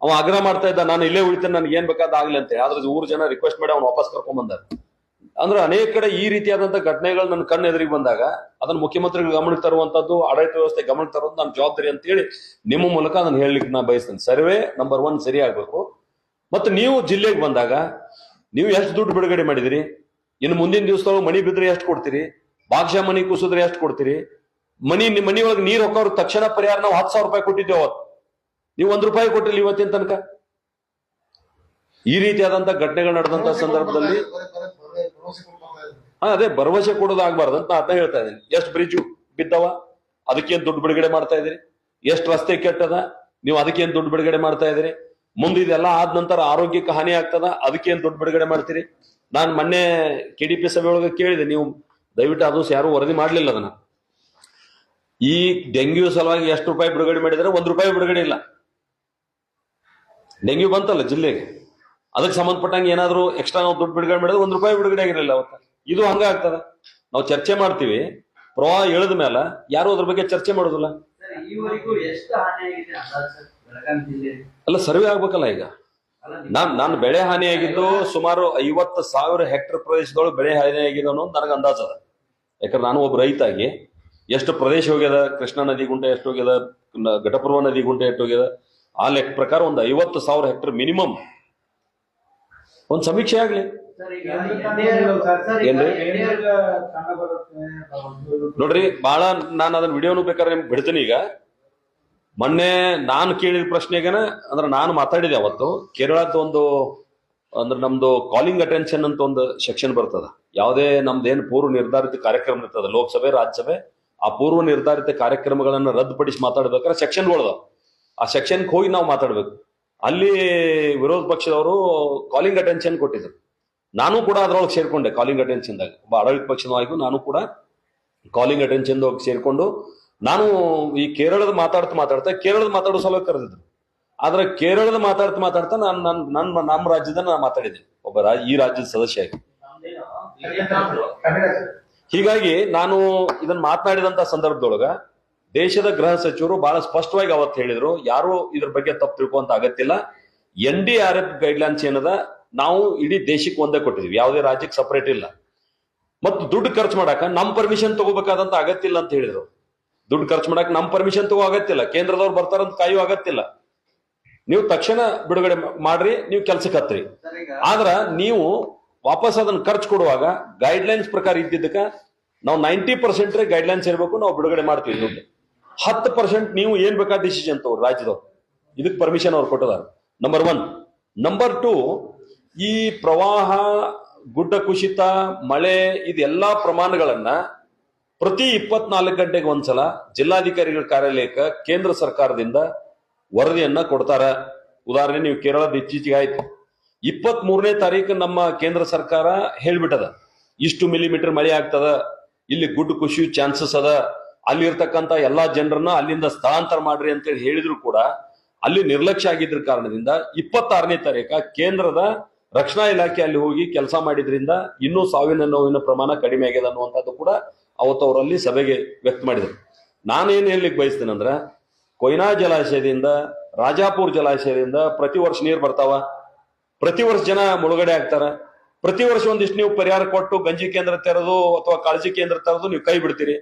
ಅವ ಆಗ್ರಹ ಮಾಡ್ತಾ ಇದ್ದ ನಾನು ಇಲ್ಲೇ ಉಳಿತೇನೆ ನನಗೆ ಏನ್ ಬೇಕಾದ ಆಗ್ಲಿ ಅಂತ. ಆದ್ರೆ ಊರು ಜನ ರಿಕ್ವೆಸ್ಟ್ ಮಾಡಿ ಅವ್ನು ವಾಪಸ್ ಕರ್ಕೊಂಡ್ ಬಂದಾರ. ಅಂದ್ರೆ ಅನೇಕ ಕಡೆ ಈ ರೀತಿಯಾದಂತಹ ಘಟನೆಗಳು ನನ್ನ ಕಣ್ಣು ಎದುರಿಗೆ ಬಂದಾಗ, ಅದನ್ನ ಮುಖ್ಯಮಂತ್ರಿಗಳು ಗಮನಕ್ಕೆ ತರುವಂತದ್ದು, ಆಡಳಿತ ವ್ಯವಸ್ಥೆ ಗಮನಕ್ಕೆ ತರುವಂತ ನನ್ನ ಜವಾಬ್ದಾರಿ ಅಂತ ಹೇಳಿ ನಿಮ್ಮ ಮೂಲಕ ಅದನ್ನ ಹೇಳಲಿಕ್ಕೆ ನಾನು ಬಯಸ್ತೇನೆ. ಸರ್ವೆ ನಂಬರ್ ಒನ್ ಸರಿ ಆಗ್ಬೇಕು ಮತ್ತು ನೀವು ಜಿಲ್ಲೆಗೆ ಬಂದಾಗ, ನೀವು ಎಷ್ಟು ದುಡ್ಡು ಬಿಡುಗಡೆ ಮಾಡಿದಿರಿ? ಇನ್ನು ಮುಂದಿನ ದಿವಸದೊಳಗೆ ಮನಿ ಬಿದ್ರೆ ಎಷ್ಟು ಕೊಡ್ತೀರಿ? ಭಾಗಶಃ ಮನಿ ಕುಸಿದ್ರೆ ಎಷ್ಟು ಕೊಡ್ತೀರಿ? ಮನಿ ನಿಮ್ಮ ಮನಿ ಒಳಗೆ ನೀರು ಹೋಗೋರು ತಕ್ಷಣ ಪರಿಹಾರ ನಾವು ಹತ್ತು ಸಾವಿರ ರೂಪಾಯಿ ಕೊಟ್ಟಿದ್ದೇವೆ ಅವತ್ತು. ನೀವು ಒಂದ್ ರೂಪಾಯಿ ಕೊಟ್ಟಿಲ್ಲ ಇವತ್ತಿನ ತನಕ. ಈ ರೀತಿಯಾದಂತ ಘಟನೆಗಳು ನಡೆದಂತ ಸಂದರ್ಭದಲ್ಲಿ ಹಾ, ಅದೇ ಭರವಸೆ ಕೊಡೋದಾಗಬಾರ್ದು ಅಂತ ಅದನ್ನ ಹೇಳ್ತಾ ಇದ್ದೀನಿ. ಎಷ್ಟು ಬ್ರಿಡ್ಜ್ ಬಿದ್ದವ? ಅದಕ್ಕೇನು ದುಡ್ಡು ಬಿಡುಗಡೆ ಮಾಡ್ತಾ ಇದ್ದೀರಿ? ಎಷ್ಟು ರಸ್ತೆ ಕೆಟ್ಟದ? ನೀವು ಅದಕ್ಕೇನು ದುಡ್ಡು ಬಿಡುಗಡೆ ಮಾಡ್ತಾ ಇದ್ದೀರಿ? ಮುಂದೆ ಇದೆಲ್ಲ ಆದ ನಂತರ ಆರೋಗ್ಯಕ್ಕೆ ಹಾನಿ ಆಗ್ತದ? ಅದಕ್ಕೇನು ದುಡ್ಡು ಬಿಡುಗಡೆ ಮಾಡ್ತೀರಿ? ನಾನು ಮೊನ್ನೆ ಕೆ ಡಿ ಪಿ ಸಭೆ ಒಳಗೆ ಕೇಳಿದೆ. ನೀವು ದಯವಿಟ್ಟು ಅದು ಯಾರು ವರದಿ ಮಾಡಲಿಲ್ಲ ಅದನ್ನ. ಈ ಡೆಂಗ್ಯೂ ಸಲುವಾಗಿ ಎಷ್ಟು ರೂಪಾಯಿ ಬಿಡುಗಡೆ ಮಾಡಿದ್ರೆ ಒಂದ್ ರೂಪಾಯಿ ಬಿಡುಗಡೆ ಇಲ್ಲ. ಡೆಂಗ್ಯೂ ಬಂತಲ್ಲ ಜಿಲ್ಲೆಗೆ? ಅದಕ್ಕೆ ಸಂಬಂಧಪಟ್ಟಂಗೆ ಏನಾದ್ರು ಎಕ್ಸ್ಟ್ರಾ ನಾವು ದುಡ್ಡು ಬಿಡುಗಡೆ ಮಾಡಿದ್ರೆ ಒಂದ್ ರೂಪಾಯಿ ಬಿಡುಗಡೆ ಆಗಿರಲಿಲ್ಲ ಅವತ್ತ. ಇದು ಹಂಗ ಆಗ್ತದ ನಾವು ಚರ್ಚೆ ಮಾಡ್ತೀವಿ. ಪ್ರವಾಹ ಇಳಿದ ಮೇಲೆ ಯಾರು ಅದ್ರ ಬಗ್ಗೆ ಚರ್ಚೆ ಮಾಡೋದಿಲ್ಲ. ಹಾನಿ ಆಗಿದೆ ಅಲ್ಲ ಸರ್ವೆ ಆಗ್ಬೇಕಲ್ಲ ಈಗ. ನಾನ್ ನಾನು ಬೆಳೆ ಹಾನಿಯಾಗಿದ್ದು ಸುಮಾರು ಐವತ್ತು ಸಾವಿರ ಹೆಕ್ಟರ್ ಪ್ರದೇಶದೊಳಗೆ ಬೆಳೆ ಹಾನಿಯಾಗಿದೆ ಅನ್ನೋದು ನನಗೆ ಅಂದಾಜ ಅದ. ಯಾಕಂದ್ರೆ ನಾನು ಒಬ್ಬ ರೈತಾಗಿ ಎಷ್ಟು ಪ್ರದೇಶ ಹೋಗ್ಯದ ಕೃಷ್ಣಾ ನದಿ ಗುಂಟೆ ಎಷ್ಟು ಹೋಗ್ಯದ ಘಟಪೂರ್ವ ನದಿ ಗುಂಟೆ ಎಷ್ಟು ಹೋಗ್ಯದ ಆ ಲೆಕ್ಕ ಪ್ರಕಾರ ಒಂದು ಐವತ್ತು ಸಾವಿರ ಹೆಕ್ಟರ್ ಮಿನಿಮಮ್ ಒಂದು ಸಮೀಕ್ಷೆ ಆಗ್ಲಿ. ನೋಡ್ರಿ ಬಹಳ ನಾನು ಅದನ್ನ ವಿಡಿಯೋನು ಬೇಕಾದ್ರೆ ನಿಮ್ಗೆ ಬಿಡ್ತೀನಿ ಈಗ. ಮೊನ್ನೆ ನಾನು ಕೇಳಿದ ಪ್ರಶ್ನೆಗೇನ ಅಂದ್ರೆ ನಾನು ಮಾತಾಡಿದೆ ಅವತ್ತು ಕೇರಳದ ಒಂದು ಅಂದ್ರೆ ನಮ್ದು ಕಾಲಿಂಗ್ ಅಟೆನ್ಷನ್ ಅಂತ ಒಂದು ಸೆಕ್ಷನ್ ಬರ್ತದ. ಯಾವುದೇ ನಮ್ದು ಏನು ಪೂರ್ವ ನಿರ್ಧಾರಿತ ಕಾರ್ಯಕ್ರಮ ಇರ್ತದ ಲೋಕಸಭೆ ರಾಜ್ಯಸಭೆ ಆ ಪೂರ್ವ ನಿರ್ಧಾರಿತ ಕಾರ್ಯಕ್ರಮಗಳನ್ನು ರದ್ದುಪಡಿಸಿ ಮಾತಾಡ್ಬೇಕಾದ್ರೆ ಸೆಕ್ಷನ್ಗಳದ ಆ ಸೆಕ್ಷನ್ಗೆ ಹೋಗಿ ನಾವು ಮಾತಾಡ್ಬೇಕು. ಅಲ್ಲಿ ವಿರೋಧ ಪಕ್ಷದವರು ಕಾಲಿಂಗ್ ಅಟೆನ್ಷನ್ ಕೊಟ್ಟಿದ್ರು. ನಾನು ಕೂಡ ಅದರೊಳಗೆ ಸೇರ್ಕೊಂಡೆ ಕಾಲಿಂಗ್ ಅಟೆನ್ಷನ್ದಾಗ ಒಬ್ಬ ಆಡಳಿತ ಪಕ್ಷದ ನಾಯಕು ನಾನು ಕೂಡ ಕಾಲಿಂಗ್ ಅಟೆನ್ಷನ್ ಹೋಗಿ ಸೇರ್ಕೊಂಡು ನಾನು ಈ ಕೇರಳದ ಮಾತಾಡ್ತಾ ಮಾತಾಡ್ತಾ ಕೇರಳದ ಮಾತಾಡೋ ಸಲುವಾಗಿ ಕರೆದಿದ್ರು. ಆದ್ರೆ ಕೇರಳದ ಮಾತಾಡ್ತಾ ಮಾತಾಡ್ತಾ ನಾನು ನನ್ನ ನನ್ನ ನಮ್ಮ ರಾಜ್ಯದ ನಾನು ಮಾತಾಡಿದ್ದೀನಿ ಒಬ್ಬ ಈ ರಾಜ್ಯದ ಸದಸ್ಯ ಆಗಿ. ಹೀಗಾಗಿ ನಾನು ಇದನ್ನ ಮಾತನಾಡಿದಂತ ಸಂದರ್ಭದೊಳಗ ದೇಶದ ಗೃಹ ಸಚಿವರು ಬಹಳ ಸ್ಪಷ್ಟವಾಗಿ ಅವತ್ತು ಹೇಳಿದ್ರು, ಯಾರು ಇದ್ರ ಬಗ್ಗೆ ತಪ್ಪು ತಿಳ್ಕೊಂತ ಅಗತ್ಯಿಲ್ಲ N D R F guidelines ಏನದ? ನಾವು ಇಡೀ ದೇಶಕ್ಕೆ ಒಂದೇ ಕೊಟ್ಟಿದ್ವಿ, ಯಾವುದೇ ರಾಜ್ಯಕ್ಕೆ ಸಪರೇಟ್ ಇಲ್ಲ. ಮತ್ತು ದುಡ್ಡು ಖರ್ಚು ಮಾಡಾಕ ನಮ್ ಪರ್ಮಿಷನ್ ತಗೋಬೇಕಾದಂತ ಅಗತ್ಯ ಇಲ್ಲ ಅಂತ ಹೇಳಿದ್ರು. ದುಡ್ಡು ಖರ್ಚು ಮಾಡಕ್ ನಮ್ ಪರ್ಮಿಷನ್ ತಗೋ ಅಗತ್ಯಿಲ್ಲ ಕೇಂದ್ರದವ್ರು ಬರ್ತಾರಂತ ಕಾಯೋ ಅಗತ್ಯಿಲ್ಲ ನೀವು ತಕ್ಷಣ ಬಿಡುಗಡೆ ಮಾಡ್ರಿ, ನೀವು ಕೆಲ್ಸಕ್ಕೆ ಹತ್ರಿ. ಆದ್ರ ನೀವು ವಾಪಸ್ ಅದನ್ನ ಖರ್ಚು ಕೊಡುವಾಗ ಗೈಡ್ಲೈನ್ಸ್ ಪ್ರಕಾರ ಇದ್ದಿದ್ದಕ್ಕ ನಾವು ನೈಂಟಿ ಪರ್ಸೆಂಟ್ ಗೈಡ್ಲೈನ್ಸ್ ಇರಬೇಕು, ನಾವು ಬಿಡುಗಡೆ ಮಾಡ್ತೀವಿ ದುಡ್ಡು. ಹತ್ತು ಪರ್ಸೆಂಟ್ ನೀವು ಏನ್ ಬೇಕಾದ ಡಿಸಿಷನ್ ತಗೋ ರಾಜ್ಯದವ್ರು. ಇದಕ್ಕೆ ಪರ್ಮಿಷನ್ ಅವ್ರು ಕೊಟ್ಟದಾರ ನಂಬರ್ ಒನ್ ನಂಬರ್ ಟು ಈ ಪ್ರವಾಹ ಗುಡ್ಡ ಕುಸಿತ ಮಳೆ, ಇದೆಲ್ಲ ಪ್ರಮಾಣಗಳನ್ನ ಪ್ರತಿ ಇಪ್ಪತ್ನಾಲ್ಕು ಗಂಟೆಗೆ ಒಂದ್ಸಲ ಜಿಲ್ಲಾಧಿಕಾರಿಗಳ ಕಾರ್ಯಾಲಯಕ್ಕೆ ಕೇಂದ್ರ ಸರ್ಕಾರದಿಂದ ವರದಿಯನ್ನ ಕೊಡ್ತಾರ. ಉದಾಹರಣೆ ನೀವು ಕೇರಳದ ಇತ್ತೀಚೆಗೆ ಆಯ್ತು. ಇಪ್ಪತ್ತ್ ಮೂರನೇ ತಾರೀಕು ನಮ್ಮ ಕೇಂದ್ರ ಸರ್ಕಾರ ಹೇಳ್ಬಿಟ್ಟದ. ಇಷ್ಟು ಮಿಲಿಮೀಟರ್ ಮಳೆ ಆಗ್ತದ. ಇಲ್ಲಿ ಗುಡ್ಡು ಕುಸಿಯೋ ಚಾನ್ಸಸ್ ಅದ. ಅಲ್ಲಿ ಇರ್ತಕ್ಕಂತ ಎಲ್ಲಾ ಜನರನ್ನ ಅಲ್ಲಿಂದ ಸ್ಥಳಾಂತರ ಮಾಡ್ರಿ ಅಂತೇಳಿ ಹೇಳಿದ್ರು ಕೂಡ ಅಲ್ಲಿ ನಿರ್ಲಕ್ಷ್ಯ ಆಗಿದ್ರ ಕಾರಣದಿಂದ ಇಪ್ಪತ್ತಾರನೇ ತಾರೀಕ ಕೇಂದ್ರದ ರಕ್ಷಣಾ ಇಲಾಖೆ ಅಲ್ಲಿ ಹೋಗಿ ಕೆಲಸ ಮಾಡಿದ್ರಿಂದ ಇನ್ನೂ ಸಾವಿನ ನೋವಿನ ಪ್ರಮಾಣ ಕಡಿಮೆ ಆಗಿದೆ ಅನ್ನುವಂಥದ್ದು ಕೂಡ ಅವತ್ತು ಅವರಲ್ಲಿ ಸಭೆಗೆ ವ್ಯಕ್ತ ಮಾಡಿದರು. ನಾನೇನು ಹೇಳಲಿಕ್ಕೆ ಬಯಸ್ತೇನೆ ಅಂದ್ರೆ ಕೊಯ್ನಾ ಜಲಾಶಯದಿಂದ ರಾಜಾಪುರ ಜಲಾಶಯದಿಂದ ಪ್ರತಿ ವರ್ಷ ನೀರು ಬರ್ತಾವ. ಪ್ರತಿ ವರ್ಷ ಜನ ಮುಳುಗಡೆ ಆಗ್ತಾರ. ಪ್ರತಿ ವರ್ಷ ಒಂದಿಷ್ಟು ನೀವು ಪರಿಹಾರ ಕೊಟ್ಟು ಗಂಜಿ ಕೇಂದ್ರ ತೆರೆದು ಅಥವಾ ಕಾಳಜಿ ಕೇಂದ್ರ ತೆರೆದು ನೀವು ಕೈ ಬಿಡ್ತೀರಿ.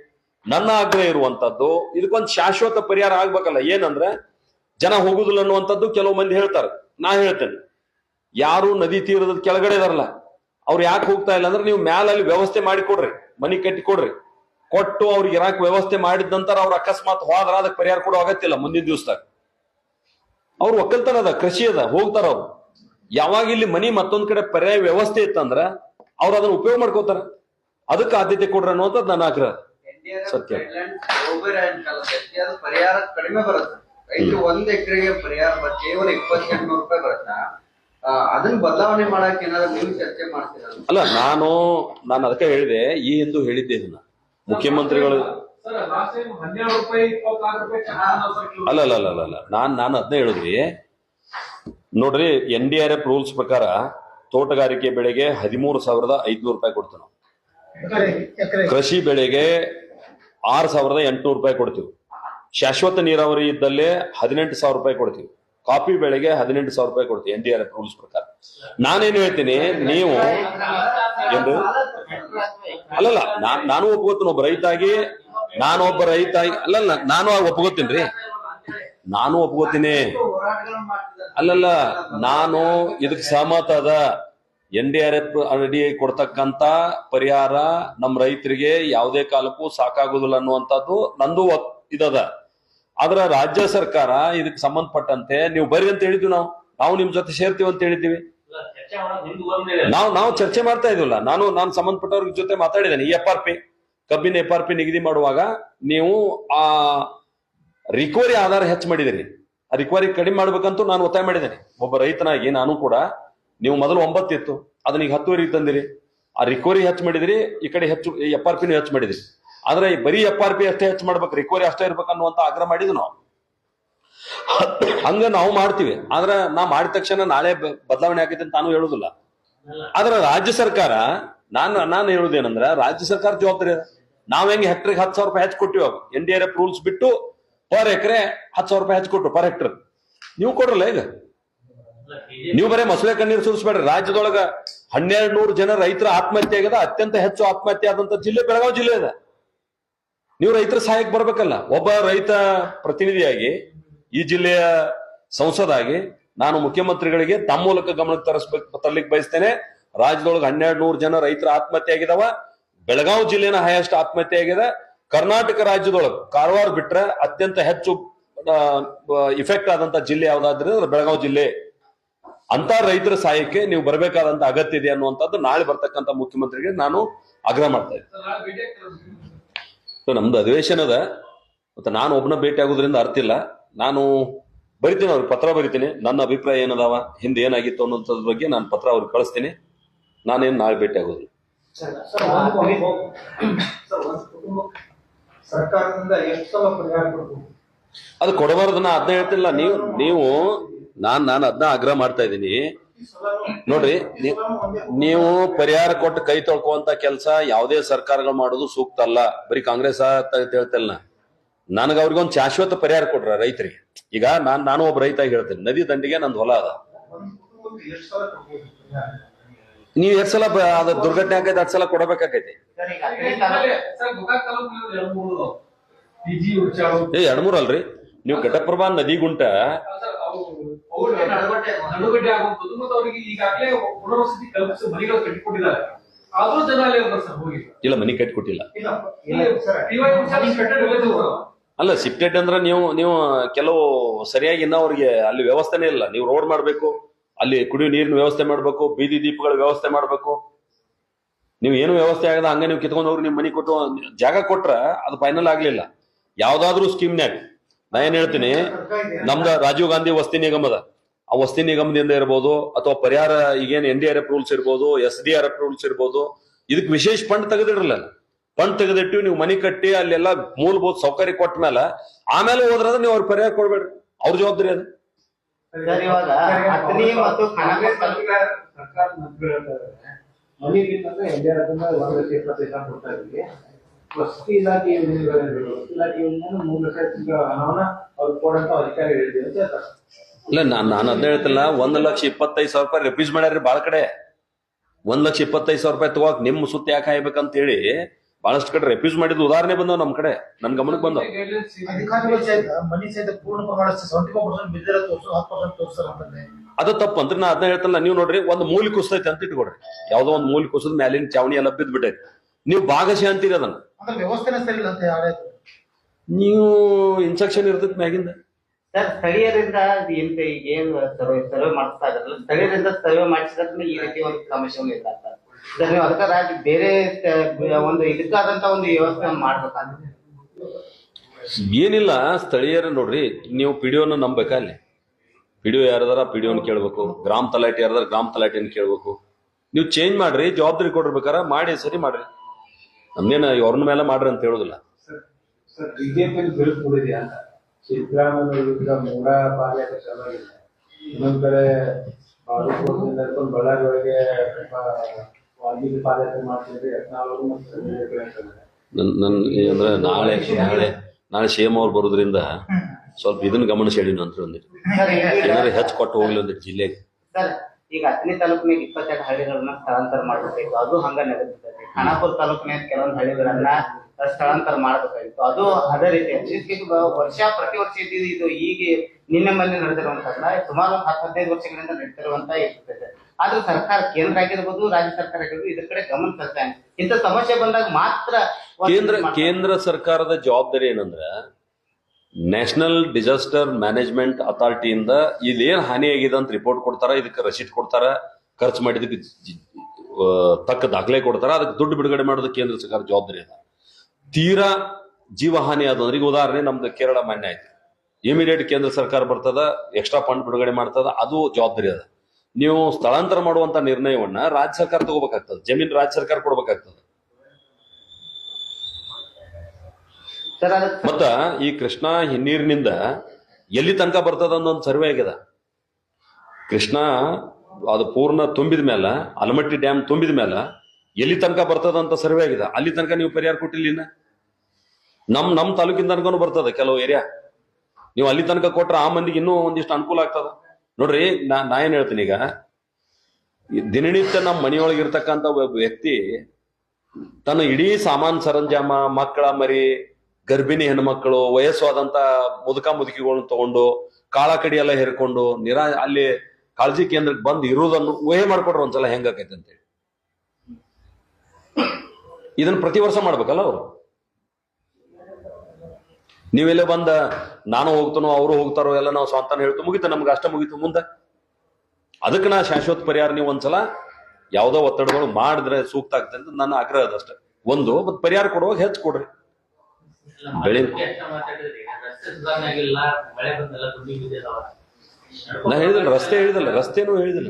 ನನ್ನ ಆಗ್ರಹ ಇರುವಂತದ್ದು ಇದಕ್ಕೊಂದು ಶಾಶ್ವತ ಪರಿಹಾರ ಆಗ್ಬೇಕಲ್ಲ, ಏನಂದ್ರೆ ಜನ ಹೋಗುದಿಲ್ಲ ಅನ್ನುವಂಥದ್ದು ಕೆಲವು ಮಂದಿ ಹೇಳ್ತಾರೆ. ನಾ ಹೇಳ್ತೇನೆ. ಯಾರು ನದಿ ತೀರದ ಕೆಳಗಡೆ ಇದಾರಲ್ಲ, ಅವ್ರು ಯಾಕೆ ಹೋಗ್ತಾ ಇಲ್ಲ ಅಂದ್ರೆ ನೀವು ಮ್ಯಾಲಲ್ಲಿ ವ್ಯವಸ್ಥೆ ಮಾಡಿ ಕೊಡ್ರಿ, ಮನಿ ಕಟ್ಟಿ ಕೊಡ್ರಿ. ಕೊಟ್ಟು ಅವ್ರಿಗೆ ಇರಾಕ್ ವ್ಯವಸ್ಥೆ ಮಾಡಿದ ನಂತರ ಅವ್ರು ಅಕಸ್ಮಾತ್ ಹೋದ್ರ ಅದಕ್ಕೆ ಪರಿಹಾರ ಕೊಡೋ ಅಗತ್ಯ ಮುಂದಿನ ದಿವಸದಾಗ. ಅವ್ರು ಒಕ್ಕಲ್ತನ ಅದ, ಕೃಷಿ ಅದ, ಹೋಗ್ತಾರ ಅವ್ರು. ಯಾವಾಗ ಇಲ್ಲಿ ಮನಿ ಮತ್ತೊಂದ್ ಕಡೆ ಪರ್ಯಾಯ ವ್ಯವಸ್ಥೆ ಇತ್ತಂದ್ರ ಅವ್ರು ಅದನ್ನ ಉಪಯೋಗ ಮಾಡ್ಕೋತಾರ. ಅದಕ್ಕೆ ಆದ್ಯತೆ ಕೊಡ್ರಿ ಅನ್ನುವಂಥದ್ದು ನನ್ನ ಆಗ್ರಹ. ಸತ್ಯ. ಪರಿಹಾರ ಕಡಿಮೆ ಬರುತ್ತೆ. ರೈತರು ಒಂದ್ ಎಕರೆಗೆ ಪರಿಹಾರ ಕೇವಲ ಇಪ್ಪತ್ತೆಂಟು ರೂಪಾಯಿ ಬರುತ್ತಾ? ಅದನ್ನ ಬದಲಾವಣೆ ಮಾಡಕ್ ಏನಾದ್ರು ನೀವು ಚರ್ಚೆ ಮಾಡ್ತೀರಾ? ಅಲ್ಲ ನಾನು ನಾನು ಅದಕ್ಕೆ ಹೇಳಿದೆ ಈ ಎಂದು ಹೇಳಿದ್ದೆ ಇದನ್ನ ಮುಖ್ಯಮಂತ್ರಿಗಳು. ಅಲ್ಲ ಅಲ್ಲ ಅಲ್ಲ ಅಲ್ಲ ಅಲ್ಲ. ನಾನ್ ನಾನು ಅದನ್ನೇ ಹೇಳಿದ್ವಿ ನೋಡ್ರಿ N D R F rules ಪ್ರಕಾರ ತೋಟಗಾರಿಕೆ ಬೆಳೆಗೆ ಹದಿಮೂರು ಸಾವಿರದ ಐದ್ನೂರು ರೂಪಾಯಿ ಕೊಡ್ತೀವಿ ನಾವು. ಎಕರೆ ಎಕರೆ. ಕೃಷಿ ಬೆಳೆಗೆ ಆರು ಸಾವಿರದ ಎಂಟುನೂರು ರೂಪಾಯಿ ಕೊಡ್ತೀವಿ. ಶಾಶ್ವತ ನೀರಾವರಿ ಇದ್ದಲ್ಲೇ ಹದಿನೆಂಟು ಸಾವಿರ ರೂಪಾಯಿ ಕೊಡ್ತೀವಿ. ಕಾಫಿ ಬೆಳೆಗೆ ಹದಿನೆಂಟು ಸಾವಿರ ರೂಪಾಯಿ ಕೊಡ್ತೀವಿ N D R F rules ಪ್ರಕಾರ. ನಾನೇನು ಹೇಳ್ತೀನಿ, ನೀವು ಎಂದು? ಅಲ್ಲಲ್ಲ ನಾನ್ ಒಪ್ಕೋತೀನಿ, ಒಬ್ಬ ರೈತಾಗಿ, ನಾನು ಒಬ್ಬ ರೈತ ಅಲ್ಲಲ್ಲ, ನಾನು ಒಪ್ಕೋತೀನಿ ರೀ. ನಾನು ಹೋರಾಟಗಳನ್ನ ಅಲ್ಲಲ್ಲ, ನಾನು ಇದಕ್ಕೆ ಸಹಮತ ಅದ. ಎನ್ ಡಿ ಆರ್ ಎಫ್ ಅಡಿ ಕೊಡ್ತಕ್ಕಂತ ಪರಿಹಾರ ನಮ್ಮ ರೈತರಿಗೆ ಯಾವುದೇ ಕಾಲಕ್ಕೂ ಸಾಕಾಗುದಿಲ್ಲ ಅನ್ನುವಂಥದ್ದು ನಂದು ಇದದ. ಆದ್ರ ರಾಜ್ಯ ಸರ್ಕಾರ ಇದಕ್ಕೆ ಸಂಬಂಧಪಟ್ಟಂತೆ ನೀವು ಬರ್ರಿ ಅಂತ ಹೇಳಿದ್ವಿ ನಾವು. ನಾವು ನಿಮ್ ಜೊತೆ ಸೇರ್ತೀವಿ ಅಂತ ಹೇಳಿದ್ದೀವಿ ನಾವು ನಾವು ಚರ್ಚೆ ಮಾಡ್ತಾ ಇದೀವಲ್ಲ ನಾನು ನಾನು ಸಂಬಂಧಪಟ್ಟವ್ರ ಜೊತೆ ಮಾತಾಡಿದ್ದೇನೆ. ಎಫ್ ಆರ್ ಪಿ, ಕಬ್ಬಿನ ಎಫ್ ಆರ್ ಪಿ ನಿಗದಿ ಮಾಡುವಾಗ ನೀವು ಆ ರಿಕವರಿ ಆಧಾರ ಹೆಚ್ಚು ಮಾಡಿದಿರಿ. ಆ ರಿಕವರಿ ಕಡಿಮೆ ಮಾಡ್ಬೇಕಂತೂ ನಾನು ಒತ್ತಾಯ ಮಾಡಿದ್ದೇನೆ. ಒಬ್ಬ ರೈತನಾಗಿ ನಾನು ಕೂಡ ನೀವು ಮೊದಲು ಒಂಬತ್ತಿತ್ತು ಅದನ್ನ ಈಗ ಹತ್ತುವರೆಗೆ ತಂದಿರಿ. ಆ ರಿಕವರಿ ಹೆಚ್ಚು ಮಾಡಿದಿರಿ, ಈ ಕಡೆ ಹೆಚ್ಚು ಎಫ್ ಆರ್ ಪಿನೂ ಹೆಚ್ಚು ಮಾಡಿದಿರಿ. ಆದ್ರೆ ಬರೀ ಎಫ್ ಆರ್ ಪಿ ಅಷ್ಟೇ ಹೆಚ್ಚು ಮಾಡ್ಬೇಕು ರಿಕವರಿ ಅಷ್ಟೇ ಇರ್ಬೇಕು ಅನ್ನುವಂತ ಆಗ್ರಹ ಮಾಡಿದ್ವಿ ನಾವು. ಹಂಗ ನಾವು ಮಾಡ್ತೀವಿ. ಆದ್ರೆ ನಾ ಮಾಡಿದ ತಕ್ಷಣ ನಾಳೆ ಬದಲಾವಣೆ ಆಗೈತೆ ಅಂತ ನಾನು ಹೇಳುದಿಲ್ಲ. ಆದ್ರೆ ರಾಜ್ಯ ಸರ್ಕಾರ, ನಾನು ನಾನು ಹೇಳುದೇನಂದ್ರ, ರಾಜ್ಯ ಸರ್ಕಾರ ಜವಾಬ್ದಾರಿ ಅದ. ನಾವ್ ಹೆಂಗೆ ಹೆಕ್ಟರ್ಗೆ ಹತ್ತು ಸಾವಿರ ರೂಪಾಯಿ ಹೆಚ್ಚು ಕೊಟ್ಟಿವಿ N D R F rules ಬಿಟ್ಟು ಪರ್ ಎಕರೆ ಹತ್ತು ಸಾವಿರ ರೂಪಾಯಿ ಹೆಚ್ಚು ಕೊಟ್ರು ಪರ್ ಹೆಕ್ಟರ್ ನೀವು ಕೊಡ್ರಲ್ಲ ಈಗ? ನೀವು ಬರೀ ಮೊಸಳೆ ಕಣ್ಣೀರು ಸುರಿಸ್ಬೇಡ್ರಿ. ರಾಜ್ಯದೊಳಗ ಹನ್ನೆರಡು ನೂರು ಜನ ರೈತರ ಆತ್ಮಹತ್ಯೆ ಆಗದ ಅತ್ಯಂತ ಹೆಚ್ಚು ಆತ್ಮಹತ್ಯೆ ಆದಂತ ಜಿಲ್ಲೆ ಬೆಳಗಾವಿ ಜಿಲ್ಲೆ ಅದ. ನೀವು ರೈತರ ಸಹಾಯಕ್ಕೆ ಬರ್ಬೇಕಲ್ಲ. ಒಬ್ಬ ರೈತ ಪ್ರತಿನಿಧಿಯಾಗಿ ಈ ಜಿಲ್ಲೆಯ ಸಂಸದಾಗಿ ನಾನು ಮುಖ್ಯಮಂತ್ರಿಗಳಿಗೆ ತಮ್ಮ ಮೂಲಕ ಗಮನಕ್ಕೆ ತರಿಸ್ಬೇಕು ತರ್ಲಿಕ್ಕೆ ಬಯಸ್ತೇನೆ. ರಾಜ್ಯದೊಳಗೆ ಹನ್ನೆರಡು ನೂರು ಜನ ರೈತರ ಆತ್ಮಹತ್ಯೆ ಆಗಿದಾವ. ಬೆಳಗಾವಿ ಜಿಲ್ಲೆನ ಹೈಯೆಸ್ಟ್ ಆತ್ಮಹತ್ಯೆ ಆಗಿದೆ ಕರ್ನಾಟಕ ರಾಜ್ಯದೊಳಗೆ ಕಾರವಾರ ಬಿಟ್ರೆ ಅತ್ಯಂತ ಹೆಚ್ಚು ಇಫೆಕ್ಟ್ ಆದಂತ ಜಿಲ್ಲೆ ಯಾವ್ದಾದ್ರೆ ಬೆಳಗಾವಿ ಜಿಲ್ಲೆ ಅಂತ ರೈತರ ಸಹಾಯಕ್ಕೆ ನೀವು ಬರಬೇಕಾದಂತ ಅಗತ್ಯ ಇದೆ ಅನ್ನುವಂಥದ್ದು ನಾಳೆ ಬರ್ತಕ್ಕಂಥ ಮುಖ್ಯಮಂತ್ರಿಗೆ ನಾನು ಆಗ್ರಹ ಮಾಡ್ತಾ ಇದ್ದೀನಿ ನಮ್ದು ಅಧಿವೇಶನ ಅದ. ಮತ್ತೆ ನಾನು ಒಬ್ಬನ ಭೇಟಿ ಆಗೋದ್ರಿಂದ ಅರ್ಥ ಇಲ್ಲ. ನಾನು ಬರಿತೀನಿ ಅವ್ರಿಗೆ ಪತ್ರ ಬರಿತೀನಿ. ನನ್ನ ಅಭಿಪ್ರಾಯ ಏನದಾವ ಹಿಂದೆ ಏನಾಗಿತ್ತು ಅನ್ನೋದ್ರ ಬಗ್ಗೆ ನಾನು ಪತ್ರ ಅವ್ರಿಗೆ ಕಳಿಸ್ತೀನಿ. ನಾನೇನು ನಾಳೆ ಭೇಟಿ ಆಗೋದಿಲ್ಲ. ಅದು ಒಂದು- ನಾ ಅದನ್ನ ಹೇಳ್ತಿಲ್ಲ. ನೀವು ನೀವು ನಾನ್ ನಾನು ಅದನ್ನ ಆಗ್ರಹ ಮಾಡ್ತಾ ಇದ್ದೀನಿ. ನೋಡ್ರಿ ನೀವು ಪರಿಹಾರ ಕೊಟ್ಟು ಕೈ ತೊಳ್ಕೊಂತ ಕೆಲಸ ಯಾವುದೇ ಸರ್ಕಾರಗಳು ಮಾಡೋದು ಸೂಕ್ತ ಅಲ್ಲ. ಬರೀ ಕಾಂಗ್ರೆಸ್ ಹೇಳ್ತಲ್ಲ ನನಗೆ ಅವ್ರಿಗೊಂದು ಶಾಶ್ವತ ಪರಿಹಾರ ಕೊಡ್ರ ರೈತರಿಗೆ. ಈಗ ನಾನ್, ನಾನು ಒಬ್ಬ ರೈತ ಹೇಳ್ತೇನೆ. ನದಿ ದಂಡಿಗೆ ನಂದು ಹೊಲ ಅದ. ನೀವ್ ಎರಡ್ ಸಲ ಅದ ದುರ್ಘಟನೆ ಆಗೈತೆ ಅದ್ ಸಲ ಕೊಡಬೇಕಾಗೈತಿ. ಎರಡು ಮೂರು ಅಲ್ರಿ. ನೀವು ಘಟಪ್ರಭಾ ಅವು ಅವ್ರಿಗೆ ನಡುಗಡ್ಡೆ ಆಗುವಂಥದ್ದು. ಮತ್ತು ಅವರಿಗೆ ಈಗಾಗಲೇ ಪುನರ್ವಸತಿ ಕಲ್ಪಿಸಿ ಮನೆಗಳು ಕಟ್ಟಿಕೊಟ್ಟಿದ್ದಾರೆ. ಆದ್ರೂ ಜನ ಅಲ್ಲಿ ಸರ್ ಹೋಗಿಲ್ಲ. ಇಲ್ಲ ಮನಿ ಕಟ್ಕೊಟ್ಟಿಲ್ಲ ಇಲ್ಲ, ಇಲ್ಲ, ಸರ್. ಟಿವೈ ಉಚ್ಚಾಲು ಕಟ್ಟಡ ಇಲ್ಲದೆ ಅಲ್ಲ ಶಿಫ್ಟೆಡ್ ಅಂದ್ರೆ ನೀವು ನೀವು ಕೆಲವು ಸರಿಯಾಗಿ ಇನ್ನ ಅವ್ರಿಗೆ ಅಲ್ಲಿ ವ್ಯವಸ್ಥೆನೇ ಇಲ್ಲ. ನೀವು ರೋಡ್ ಮಾಡ್ಬೇಕು ಅಲ್ಲಿ ಕುಡಿಯೋ ನೀರಿನ ವ್ಯವಸ್ಥೆ ಮಾಡ್ಬೇಕು ಬೀದಿ ದೀಪಗಳ ವ್ಯವಸ್ಥೆ ಮಾಡ್ಬೇಕು. ನೀವು ಏನು ವ್ಯವಸ್ಥೆ ಆಗದ ಹಂಗ ನೀವು ಕಿತ್ಕೊಂಡು ಹೋಗಿ ನಿಮ್ಮ ಮನೆ ಕೊಟ್ಟು ಜಾಗ ಕೊಟ್ರ ಅದು ಫೈನಲ್ ಆಗ್ಲಿಲ್ಲ. ಯಾವ್ದಾದ್ರೂ ಸ್ಕೀಮ್ನ್ಯಾಗ ನಾ ಏನ್ ಹೇಳ್ತೀನಿ, ನಮ್ದ ರಾಜೀವ್ ಗಾಂಧಿ ವಸ್ತಿ ನಿಗಮದ. ಆ ವಸ್ತಿ ನಿಗಮದಿಂದ ಇರ್ಬೋದು, ಅಥವಾ ಪರಿಹಾರ, ಈಗೇನ್ N D R F rules ಇರ್ಬೋದು, S D R F rules ಇರ್ಬೋದು, ಇದಕ್ ವಿಶೇಷ ಫಂಡ್ ತೆಗೆದಿರಲ್ಲ ಫಂಡ್ ತೆಗೆದಿಟ್ಟು ನೀವು ಮನಿ ಕಟ್ಟಿ ಅಲ್ಲೆಲ್ಲ ಮೂಲಭೂತ ಸೌಕರ್ಯ ಕೊಟ್ಟ ಮೇಲೆ ಆಮೇಲೆ ಹೋದ್ರದ ನೀವು ಅವ್ರ ಪರಿಹಾರ ಕೊಡ್ಬೇಡ್ರಿ. ಅವ್ರ ಜವಾಬ್ದಾರಿ ಅದು. ಸರ್ಕಾರ ವಸತಿ ಇಲಾಖೆ ಯೋಜನೆಗಳಿವೆ ವಸತಿ ಇಲಾಖೆ ಯೋಜನೆ ಮೂರು ಲಕ್ಷ ಈಗ ಹಣವನ್ನ ಅವ್ರು ಕೊಡಂತ ಅಧಿಕಾರಿ ಹೇಳಿದ್ರು ಅಂತ ಹೇಳ್ತಾರೆ. ಇಲ್ಲ ನಾನು ನಾನು ಅದ್ನ ಹೇಳ್ತಿಲ್ಲ. ಒಂದ್ ಲಕ್ಷ ಇಪ್ಪತ್ತೈದು ಸಾವಿರ ರೂಪಾಯಿ ರೆಫ್ಯೂಸ್ ಮಾಡ್ಯಾರ್ರಿ ಬಾಳ ಕಡೆ. ಒಂದ್ ಲಕ್ಷ ಇಪ್ಪತ್ತೈದು ಸಾವಿರ ರೂಪಾಯಿ ತಗೋಕ್ ನಿಮ್ಮ ಸುತ್ತ ಯಾಕೆ ಹಾಯ್ಬೇಕಂತ ಹೇಳಿ ಬಹಳಷ್ಟು ಕಡೆ ರೆಫ್ಯೂಸ್ ಮಾಡಿದ ಉದಾಹರಣೆ ಬಂದವ್ ನಮ್ ಕಡೆ. ನನ್ ಗಮನಕ್ಕೆ ಬಂದವು. ಅಧಿಕಾರಿಗಳು ಸಹಿತ ಮನಿ ಸಹಿತ ಪೂರ್ಣ ಪ್ರಮಾಣ ಸೆವೆಂಟಿ ಫೋರ್ ಪರ್ಸೆಂಟ್ ಬಿದ್ದಿರ ತೋರಿಸು ಹತ್ತು ಪರ್ಸೆಂಟ್ ತೋರಿಸ್ತಾರೆ ಅಂತಂದ್ರೆ. ಅದು ತಪ್ಪು ಅಂದ್ರೆ ನಾ ಅದನ್ನ ಹೇಳ್ತಲ್ಲ. ನೀವು ನೋಡ್ರಿ ಒಂದ್ ಮೂಲಿ ಕುಸ್ತೈತೆ ಅಂತ ಇಟ್ಕೊಡ್ರಿ ಯಾವ್ದೋ ಒಂದ್ ಮೂಲಿ ಕುಸಿದ್ ಮ್ಯಾಲಿನ ಚಾವಣಿ ಎಲ್ಲ ಬಿದ್ದು ಬಿಟ್ಟೈತಿ ನೀವು ಭಾಗಶಃ ಅಂತೀರಿ ಅದನ್ನ ಅಂದ್ರೆ ವ್ಯವಸ್ಥೆನೇ ಸರಿ ಇಲ್ಲ ಅಂತ ನೀವು ಇನ್ಸ್ಟ್ರಕ್ಷನ್ ಇರ್ತೈತಿ ಮ್ಯಾಗಿಂದ. ಸರ್ ಸ್ಥಳೀಯರಿಂದ ಏನ್ ಏನ್ ಸರ್ವೆ ಸರ್ವೆ ಮಾಡಿಸ್ತಾ ಇದ್ರಲ್ಲ ಸ್ಥಳೀಯರಿಂದ ಸರ್ವೆ ಮಾಡಿಸಿದ್ರೆ ಈ ರೀತಿ ಒಂದು ಸಮಸ್ಯೆ ಇಲ್ಲ ಸರ್ ನೀವು ಅದಕ್ಕೆ ರಾಜ್ಯ ಬೇರೆ ಒಂದು ಇದಕ್ಕಾದಂತ ಒಂದು ವ್ಯವಸ್ಥೆ ಮಾಡ್ಬೇಕಾಗುತ್ತೆ ಏನಿಲ್ಲ ಸ್ಥಳೀಯರ ನೋಡ್ರಿ ನೀವು ಪಿಡಿಯೋನ ನಂಬೇಕಾ ಅಲ್ಲಿ? ಪಿಡಿಒ ಯಾರದಾರ ಪಿಡಿಯೋನ್ ಕೇಳ್ಬೇಕು. ಗ್ರಾಮ ತಲಾಟಿ ಯಾರದಾರ ಗ್ರಾಮ ತಲಾಟಿಯನ್ನು ಕೇಳ್ಬೇಕು. ನೀವು ಚೇಂಜ್ ಮಾಡ್ರಿ ಜವಾಬ್ದಾರಿ ಕೊಡಿರ್ಬೇಕಾರ ಮಾಡಿ ಸರಿ ಮಾಡ್ರಿ. ನಮ್ದೇನ ಅವ್ರನ್ನ ಮೇಲೆ ಮಾಡ್ರಿ ಅಂತ ಹೇಳುದಿಲ್ಲ. ನನ್ ಅಂದ್ರೆ ನಾಳೆ ನಾಳೆ ನಾಳೆ ಸೇಮ್ ಅವ್ರು ಬರೋದ್ರಿಂದ ಸ್ವಲ್ಪ ಇದನ್ನ ಗಮನ ಹೇಳಿ ಅಂತ ಹೇಳಿ ಏನಾರ ಹೆಚ್ಚು ಕೊಟ್ಟು ಹೋಗ್ಲಿ ಅಂದ್ರೆ ಜಿಲ್ಲೆಗೆ. ಸರ್. ಈಗ ಹತ್ತನೇ ತಾಲೂಕಿನಾಗ ಇಪ್ಪತ್ತೆರಡು ಹಳ್ಳಿಗಳನ್ನ ಸ್ಥಳಾಂತರ ಮಾಡಬೇಕಾಗಿತ್ತು. ಅದು ಹಂಗ ನಡೆದಿರ್ತೈತಿ. ಖಾನಾಪುರ ತಾಲೂಕಿನಾಗ ಕೆಲವೊಂದು ಹಳ್ಳಿಗಳನ್ನ ಸ್ಥಳಾಂತರ ಮಾಡಬೇಕಾಗಿತ್ತು. ಅದು ಅದೇ ರೀತಿ ವರ್ಷ ಪ್ರತಿ ವರ್ಷ ಇದ್ದಿದ್ದು ಇದು ಈಗ ನಿನ್ನೆ ಮೊನ್ನೆ ನಡೆದಿರುವಂತಲ್ಲ ಸುಮಾರು ಒಂದು ಹತ್ತು ಹದಿನೈದು ವರ್ಷಗಳಿಂದ ನಡೆದಿರುವಂತ ಇರ್ತದೆ ಆದ್ರೆ ಸರ್ಕಾರ ಕೇಂದ್ರ ಆಗಿರ್ಬೋದು ರಾಜ್ಯ ಸರ್ಕಾರ ಆಗಿರ್ಬೋದು ಇದ್ರ ಕಡೆ ಗಮನ ತರ್ತಾ ಇಲ್ಲ. ಇಂಥ ಸಮಸ್ಯೆ ಬಂದಾಗ ಮಾತ್ರ ಕೇಂದ್ರ ಕೇಂದ್ರ ಸರ್ಕಾರದ ಜವಾಬ್ದಾರಿ ಏನಂದ್ರ ನ್ಯಾಷನಲ್ ಡಿಸಾಸ್ಟರ್ ಮ್ಯಾನೇಜ್ಮೆಂಟ್ ಅಥಾರಿಟಿಯಿಂದ ಇದೇನ್ ಹಾನಿ ಆಗಿದೆ ಅಂತ ರಿಪೋರ್ಟ್ ಕೊಡ್ತಾರ, ಇದಕ್ಕೆ ರಸೀಟ್ ಕೊಡ್ತಾರ, ಖರ್ಚು ಮಾಡಿದಕ್ಕೆ ತಕ್ಕ ದಾಖಲೆ ಕೊಡ್ತಾರ, ಅದಕ್ಕೆ ದುಡ್ಡು ಬಿಡುಗಡೆ ಮಾಡೋದು ಕೇಂದ್ರ ಸರ್ಕಾರ ಜವಾಬ್ದಾರಿ ಅದ. ತೀರಾ ಜೀವಹಾನಿ ಆದಂದ್ರೆ ಈಗ ಉದಾಹರಣೆ, ನಮ್ದು ಕೇರಳ ಮಾನ್ಯ ಆಯ್ತು. ಇಮಿಡಿಯೇಟ್ ಕೇಂದ್ರ ಸರ್ಕಾರ ಬರ್ತದ ಎಕ್ಸ್ಟ್ರಾ ಫಂಡ್ ಬಿಡುಗಡೆ ಮಾಡ್ತದ, ಅದು ಜವಾಬ್ದಾರಿ ಅದ. ನೀವು ಸ್ಥಳಾಂತರ ಮಾಡುವಂತ ನಿರ್ಣಯವನ್ನ ರಾಜ್ಯ ಸರ್ಕಾರ ತಗೋಬೇಕಾಗ್ತದೆ, ಜಮೀನು ರಾಜ್ಯ ಸರ್ಕಾರ ಕೊಡ್ಬೇಕಾಗ್ತದೆ ಸರ್ ಅದಕ್ಕೆ ಮತ್ತ ಈ ಕೃಷ್ಣ ಹಿನ್ನೀರಿನಿಂದ ಎಲ್ಲಿ ತನಕ ಬರ್ತದ ಅನ್ನೋ ಒಂದು ಸರ್ವೆ ಆಗ್ಯದ. ಕೃಷ್ಣ ಅದು ಪೂರ್ಣ ತುಂಬಿದ ಮೇಲೆ ಅಲಮಟ್ಟಿ ಡ್ಯಾಮ್ ತುಂಬಿದ ಮೇಲೆ ಎಲ್ಲಿ ತನಕ ಬರ್ತದ ಅಂತ ಸರ್ವೆ ಆಗಿದೆ ಅಲ್ಲಿ ತನಕ ನೀವು ಪರಿಹಾರ ಕೊಟ್ಟಿಲ್ಲ ಇನ್ನ. ನಮ್ ನಮ್ ತಾಲೂಕಿನ ತನಕನೂ ಬರ್ತದ ಕೆಲವು ಏರಿಯಾ ನೀವು ಅಲ್ಲಿ ತನಕ ಕೊಟ್ರೆ ಆ ಮಂದಿಗೆ ಇನ್ನೂ ಒಂದಿಷ್ಟು ಅನುಕೂಲ ಆಗ್ತದ. ನೋಡ್ರಿ, ನಾ ನಾ ಏನ್ ಹೇಳ್ತೀನಿ ಈಗ. ದಿನನಿತ್ಯ ನಮ್ಮ ಮನೆಯೊಳಗೆ ಇರ್ತಕ್ಕಂಥ ವ್ಯಕ್ತಿ ತನ್ನ ಇಡೀ ಸಾಮಾನ್ ಸರಂಜಾಮ, ಮಕ್ಕಳ ಮರಿ ಗರ್ಭಿಣಿ ಹೆಣ್ಮಕ್ಳು, ವಯಸ್ಸಾದಂತ ಮುದುಕ ಮುದುಕಿಗಳನ್ನ ತಗೊಂಡು ಕಾಳ ಕಡಿ ಎಲ್ಲ ಹೇರ್ಕೊಂಡು, ನಿರಾ ಅಲ್ಲಿ ಕಾಳಜಿ ಕೇಂದ್ರಕ್ಕೆ ಬಂದು ಇರುವುದನ್ನು ಊಹೆ ಮಾಡ್ಕೊಡ್ರಿ ಒಂದ್ಸಲ ಹೆಂಗಾಕೈತೆ ಅಂತೇಳಿ. ಇದನ್ನ ಪ್ರತಿ ವರ್ಷ ಮಾಡ್ಬೇಕಲ್ಲ ಅವರು? ನೀವೆಲ್ಲ ಬಂದ, ನಾನು ಹೋಗ್ತಾನೋ, ಅವರು ಹೋಗ್ತಾರೋ, ಎಲ್ಲ ನಾವು ಸ್ವಂತ ಹೇಳ್ತು, ಮುಗಿತು, ನಮ್ಗೆ ಅಷ್ಟ ಮುಗಿತು, ಮುಂದೆ. ಅದಕ್ಕೆ ನಾ ಶಾಶ್ವತ ಪರಿಹಾರ ನೀವು ಒಂದ್ಸಲ ಯಾವುದೋ ಒತ್ತಡಗಳು ಮಾಡಿದ್ರೆ ಸೂಕ್ತ ಆಗ್ತದೆ ಅಂತ ನನ್ನ ಆಗ್ರಹ ಅದಷ್ಟೇ ಒಂದು ಪರಿಹಾರ ಕೊಡುವಾಗ ಹೆಚ್ಚು ಕೊಡ್ರಿ. ಬೆಳೆ ರಸ್ತೆ ಸುಧಾರಣೆ ಆಗಿಲ್ಲ ಮಳೆ ಬಂದೆಲ್ಲ ದುಡ್ಡಿ ಬಿದ್ದಿದಾವ. ನಾ ಹೇಳಿದಲ್ಲ ರಸ್ತೆ ಹೇಳಿದಲ್ಲ ರಸ್ತೆನೂ ಹೇಳಿದಲ್ಲ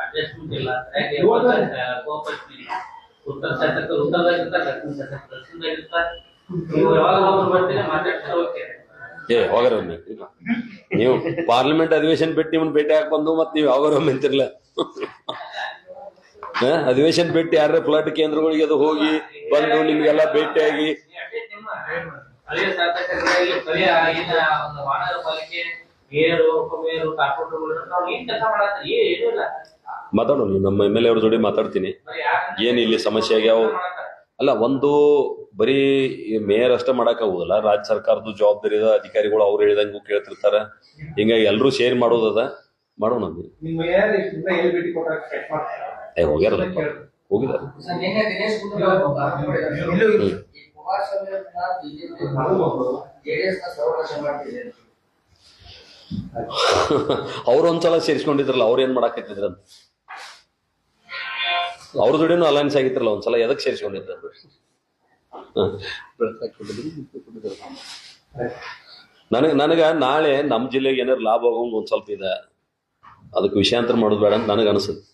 ಅಡ್ಜಸ್ಟ್ಮೆಂಟ್ ಇಲ್ಲ ಉತ್ತರ ಶಾಸಕರು ಇರ್ತಾರೆ ದಕ್ಷಿಣ ಶಾಸಕರು ನೀವು ಯಾವಾಗ ಒಬ್ರು ಬರ್ತೀರಿ ಮಾತಾಡ್ತಾ ಹೋಗ್ತೀರಿ ಏ ಹೋಗರ ನೀವು ಪಾರ್ಲಿಮೆಂಟ್ ಅಧಿವೇಶನ್ ಬಿಟ್ಟು ನಿಮ್ಮನ್ನ ಭೇಟಿ ಹಾಕಿ ಬಂದು ಮತ್ತೆ ನೀವು ಯಾವಾಗ ಅಂತಿರಲ್ಲ. ಅಧಿವೇಶನ ಬಿಟ್ಟು ಯಾರ ಫ್ಲಡ್ ಕೇಂದ್ರಗಳಿಗೆ ಅದು ಹೋಗಿ ಬಂದು ನಿಮ್ಗೆಲ್ಲ ಭೇಟಿ ಆಗಿ ನಿಮ್ಮ ಸ್ಥಳೀಯ ಶಾಸಕರಿಗೆ ಸ್ಥಳೀಯ ಏನ ಒಂದು ಮಹಾನಗರ ಪಾಲಿಕೆ ಮೇಯರು ಉಪಮೇಯರು ಕಾರ್ಪೊರೇಟರ್ಗಳು ನಾವು ಏನ್ ಕೆಲಸ ಮಾಡತ್ತಾರೆ? ಏನೂ ಇಲ್ಲ. ಮಾತಾಡೋಣ ನಮ್ಮ ಎಂ ಎಲ್ ಎ ಅವ್ರ ಜೋಡಿ ಮಾತಾಡ್ತೀನಿ. ಏನ್ ಇಲ್ಲಿ ಸಮಸ್ಯೆ ಆಗ್ಯಾವ. ಅಲ್ಲ ಒಂದು ಬರೀ ಮೇಯರ್ ಅಷ್ಟೇ ಮಾಡಕ್ ಆಗುದಿಲ್ಲ. ರಾಜ್ಯ ಸರ್ಕಾರದ ಜವಾಬ್ದಾರಿ ಅದ ಅಧಿಕಾರಿಗಳು ಅವ್ರು ಹೇಳಿದಂಗೂ ಕೇಳ್ತಿರ್ತಾರ. ಹಿಂಗಾಗಿ ಎಲ್ಲರೂ ಶೇರ್ ಮಾಡೋದದ ಮಾಡೋಣ ಅಂದ್ರೆ ನಿಮ್ಮ ಮೇಯರ್ ಇಷ್ಟಿಂದ ಎಲ್ಲಿ ಭೇಟಿ ಕೊಟ್ಟಾಗ ಕಟ್ ಮಾಡ್ತಾರೆ? ಏ ಹೋಗ್ಯಾರಲ್ಲ. ಹೋಗಿದಾರ ಸರ್, [LAUGHS] ಸೇರಿಸ್ಕೊಂಡಿದ್ರಲ್ಲ ದಿನೇಶ್ ಏನ್ ಮಾತನಾಡಿದ್ದಾರೆ. ಅವ್ರ ಜೋಡಿನೂ ಅಲೈನ್ಸ್ ಆಗಿತ್ತಲ್ಲ, ಒಂದ್ಸಲ ಎದಕ್ಕೆ ಸೇರಿಸ್ಕೊಂಡಿದ್ದ ನನಗೆ, ನನಗ ನಾಳೆ ನಮ್ಮ ಜಿಲ್ಲೆಗೆ ಏನಾರು ಲಾಭ ಆಗೋಂಗ್ ಒಂದ್ ಸ್ವಲ್ಪ ಇದೆ. ಅದಕ್ಕೆ ವಿಷಯಾಂತರ ಮಾಡೋದು ಬೇಡ ಅಂತ ನನಗೆ ಅನಿಸುತ್ತೆ.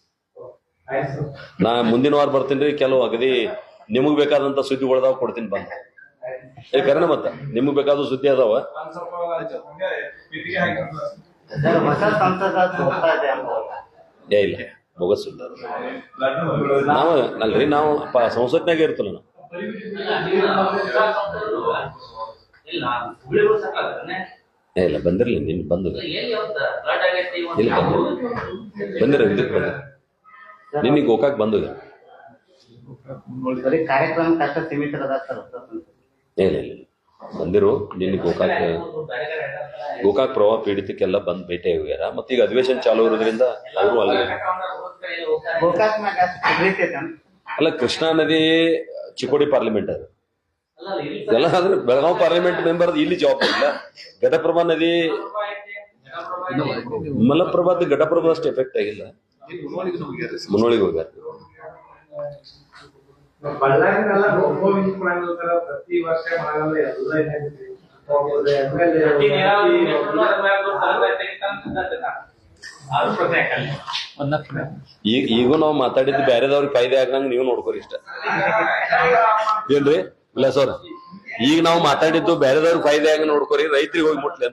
ನಾ ಮುಂದಿನ ವಾರ ಬರ್ತೀನಿ ಕೆಲವು ಅಗದಿ ನಿಮಗ್ ಬೇಕಾದಂತ ಸುದ್ದಿಗಳದಾವ ಕೊಡ್ತೀನಿ ಬಂದ್. ಏ, ಕರೆನ ಮತ್ತ, ನಿಮಗ್ ಬೇಕಾದ ಸುದ್ದಿ ಅದಾವ? ಏ, ಇಲ್ಲ. ಸುದ್ದಿ ನಾವು ಅಲ್ರಿ ನಾವು ಪ- ಸಂಸತ್ನಾಗ ಇರ್ತಲ್ಲ ನಾವು. ಇಲ್ಲ ಬಂದಿರಲಿ ಇಲ್ಲ ನಿನ್ ಬಂದು. ಇಲ್ಲ ಬಂದಿರ. ಇದಕ್ಕೆ ಬಂದ ನಿನ್ನ ಗೋಕಾಕ್ ಬಂದು. ಏ ಇಲ್ಲ ಇಲ್ಲ ಇಲ್ಲ. ಬಂದಿರು ನಿನ್ನ ಗೋಕಾಕ್. ಗೋಕಾಕ್ ಪ್ರವಾಹ ಪೀಡಿತಕ್ಕೆಲ್ಲ ಬಂದ್ ಭೇಟಿ ಹೋಗ್ಯಾರ ಮತ್ತೆ ಈಗ ಅಧಿವೇಶನ ಚಾಲು ಇರೋದ್ರಿಂದ ಅವರು ಅಲ್ಲಿ. ಅಲ್ಲ ಕೃಷ್ಣಾ ನದಿ ಚಿಕ್ಕೋಡಿ ಪಾರ್ಲಿಮೆಂಟ್ ಅದು ಎಲ್ಲ ಅಂದ್ರೆ ಬೆಳಗಾವ್ ಪಾರ್ಲಿಮೆಂಟ್ ಮೆಂಬರ್ ಇಲ್ಲಿ ಜಾಬ್ ಇಲ್ಲ ಘಟಪ್ರಭಾ ನದಿ. ಮಲಪ್ರಭಾದ ಘಟಪ್ರಭಾ ಅಷ್ಟು ಎಫೆಕ್ಟ್ ಆಗಿಲ್ಲ ಮುನ್ನೋಳಿಗೆ ಹೋಗ್ಯಾರ ಬಳ್ಳಾರಿನೆಲ್ಲ ಪ್ರತಿ ವರ್ಷ ಮಾಡಲ್ಲ ಎಲ್ಲ ಹಾಕಲ್ಲ. ಈಗ ನಾವ್ ನಾವು ಮಾತಾಡಿದ್ದು ಬೇರೆದವ್ರಿಗೆ ಕಾಯ್ದೆ ಆಗಂಗ್ ನೀವು ನೋಡ್ಕೋರಿ ಇಷ್ಟ. ಏನ್ರಿ? ಇಲ್ಲ ಸರ್. ಈಗ ನಾವು ಮಾತಾಡಿದ್ದು ಬೇರೆದವ್ರಿಗೆ ಕಾಯ್ದೆ ಆಗ ನೋಡ್ಕೋರಿ ರೈತರಿಗೆ ಹೋಗಿ ಮುಟ್ಲಿ